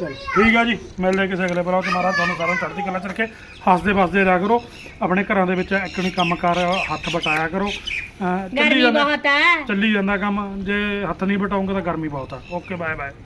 ਚਲ ਠੀਕ ਆ ਜੀ ਮਿਲਦੇ ਕਿਸੇ ਅਗਲੇ ਬਲੌਗ 'ਚ ਮਹਾਰਾਜ ਤੁਹਾਨੂੰ ਸਾਰਿਆਂ ਨੂੰ ਚੜ੍ਹਦੀ ਕਲਾ 'ਚ ਰੱਖੇ। ਹੱਸਦੇ ਵਸਦੇ ਰਿਹਾ ਕਰੋ ਆਪਣੇ ਘਰਾਂ ਦੇ ਵਿੱਚ ਇੱਕਣੀ ਕੰਮ ਕਰ ਹੱਥ ਬਟਾਇਆ ਕਰੋ। ਅਹ ਚੱਲੀ ਗਰਮੀ ਜਾਂਦਾ ਬਹੁਤ ਹੈ ਚੱਲੀ ਜਾਂਦਾ ਕੰਮ ਜੇ ਹੱਥ ਨਹੀਂ ਬਟਾਉਂਗੇ ਤਾਂ ਗਰਮੀ ਬਹੁਤ ਆ। Okay bye bye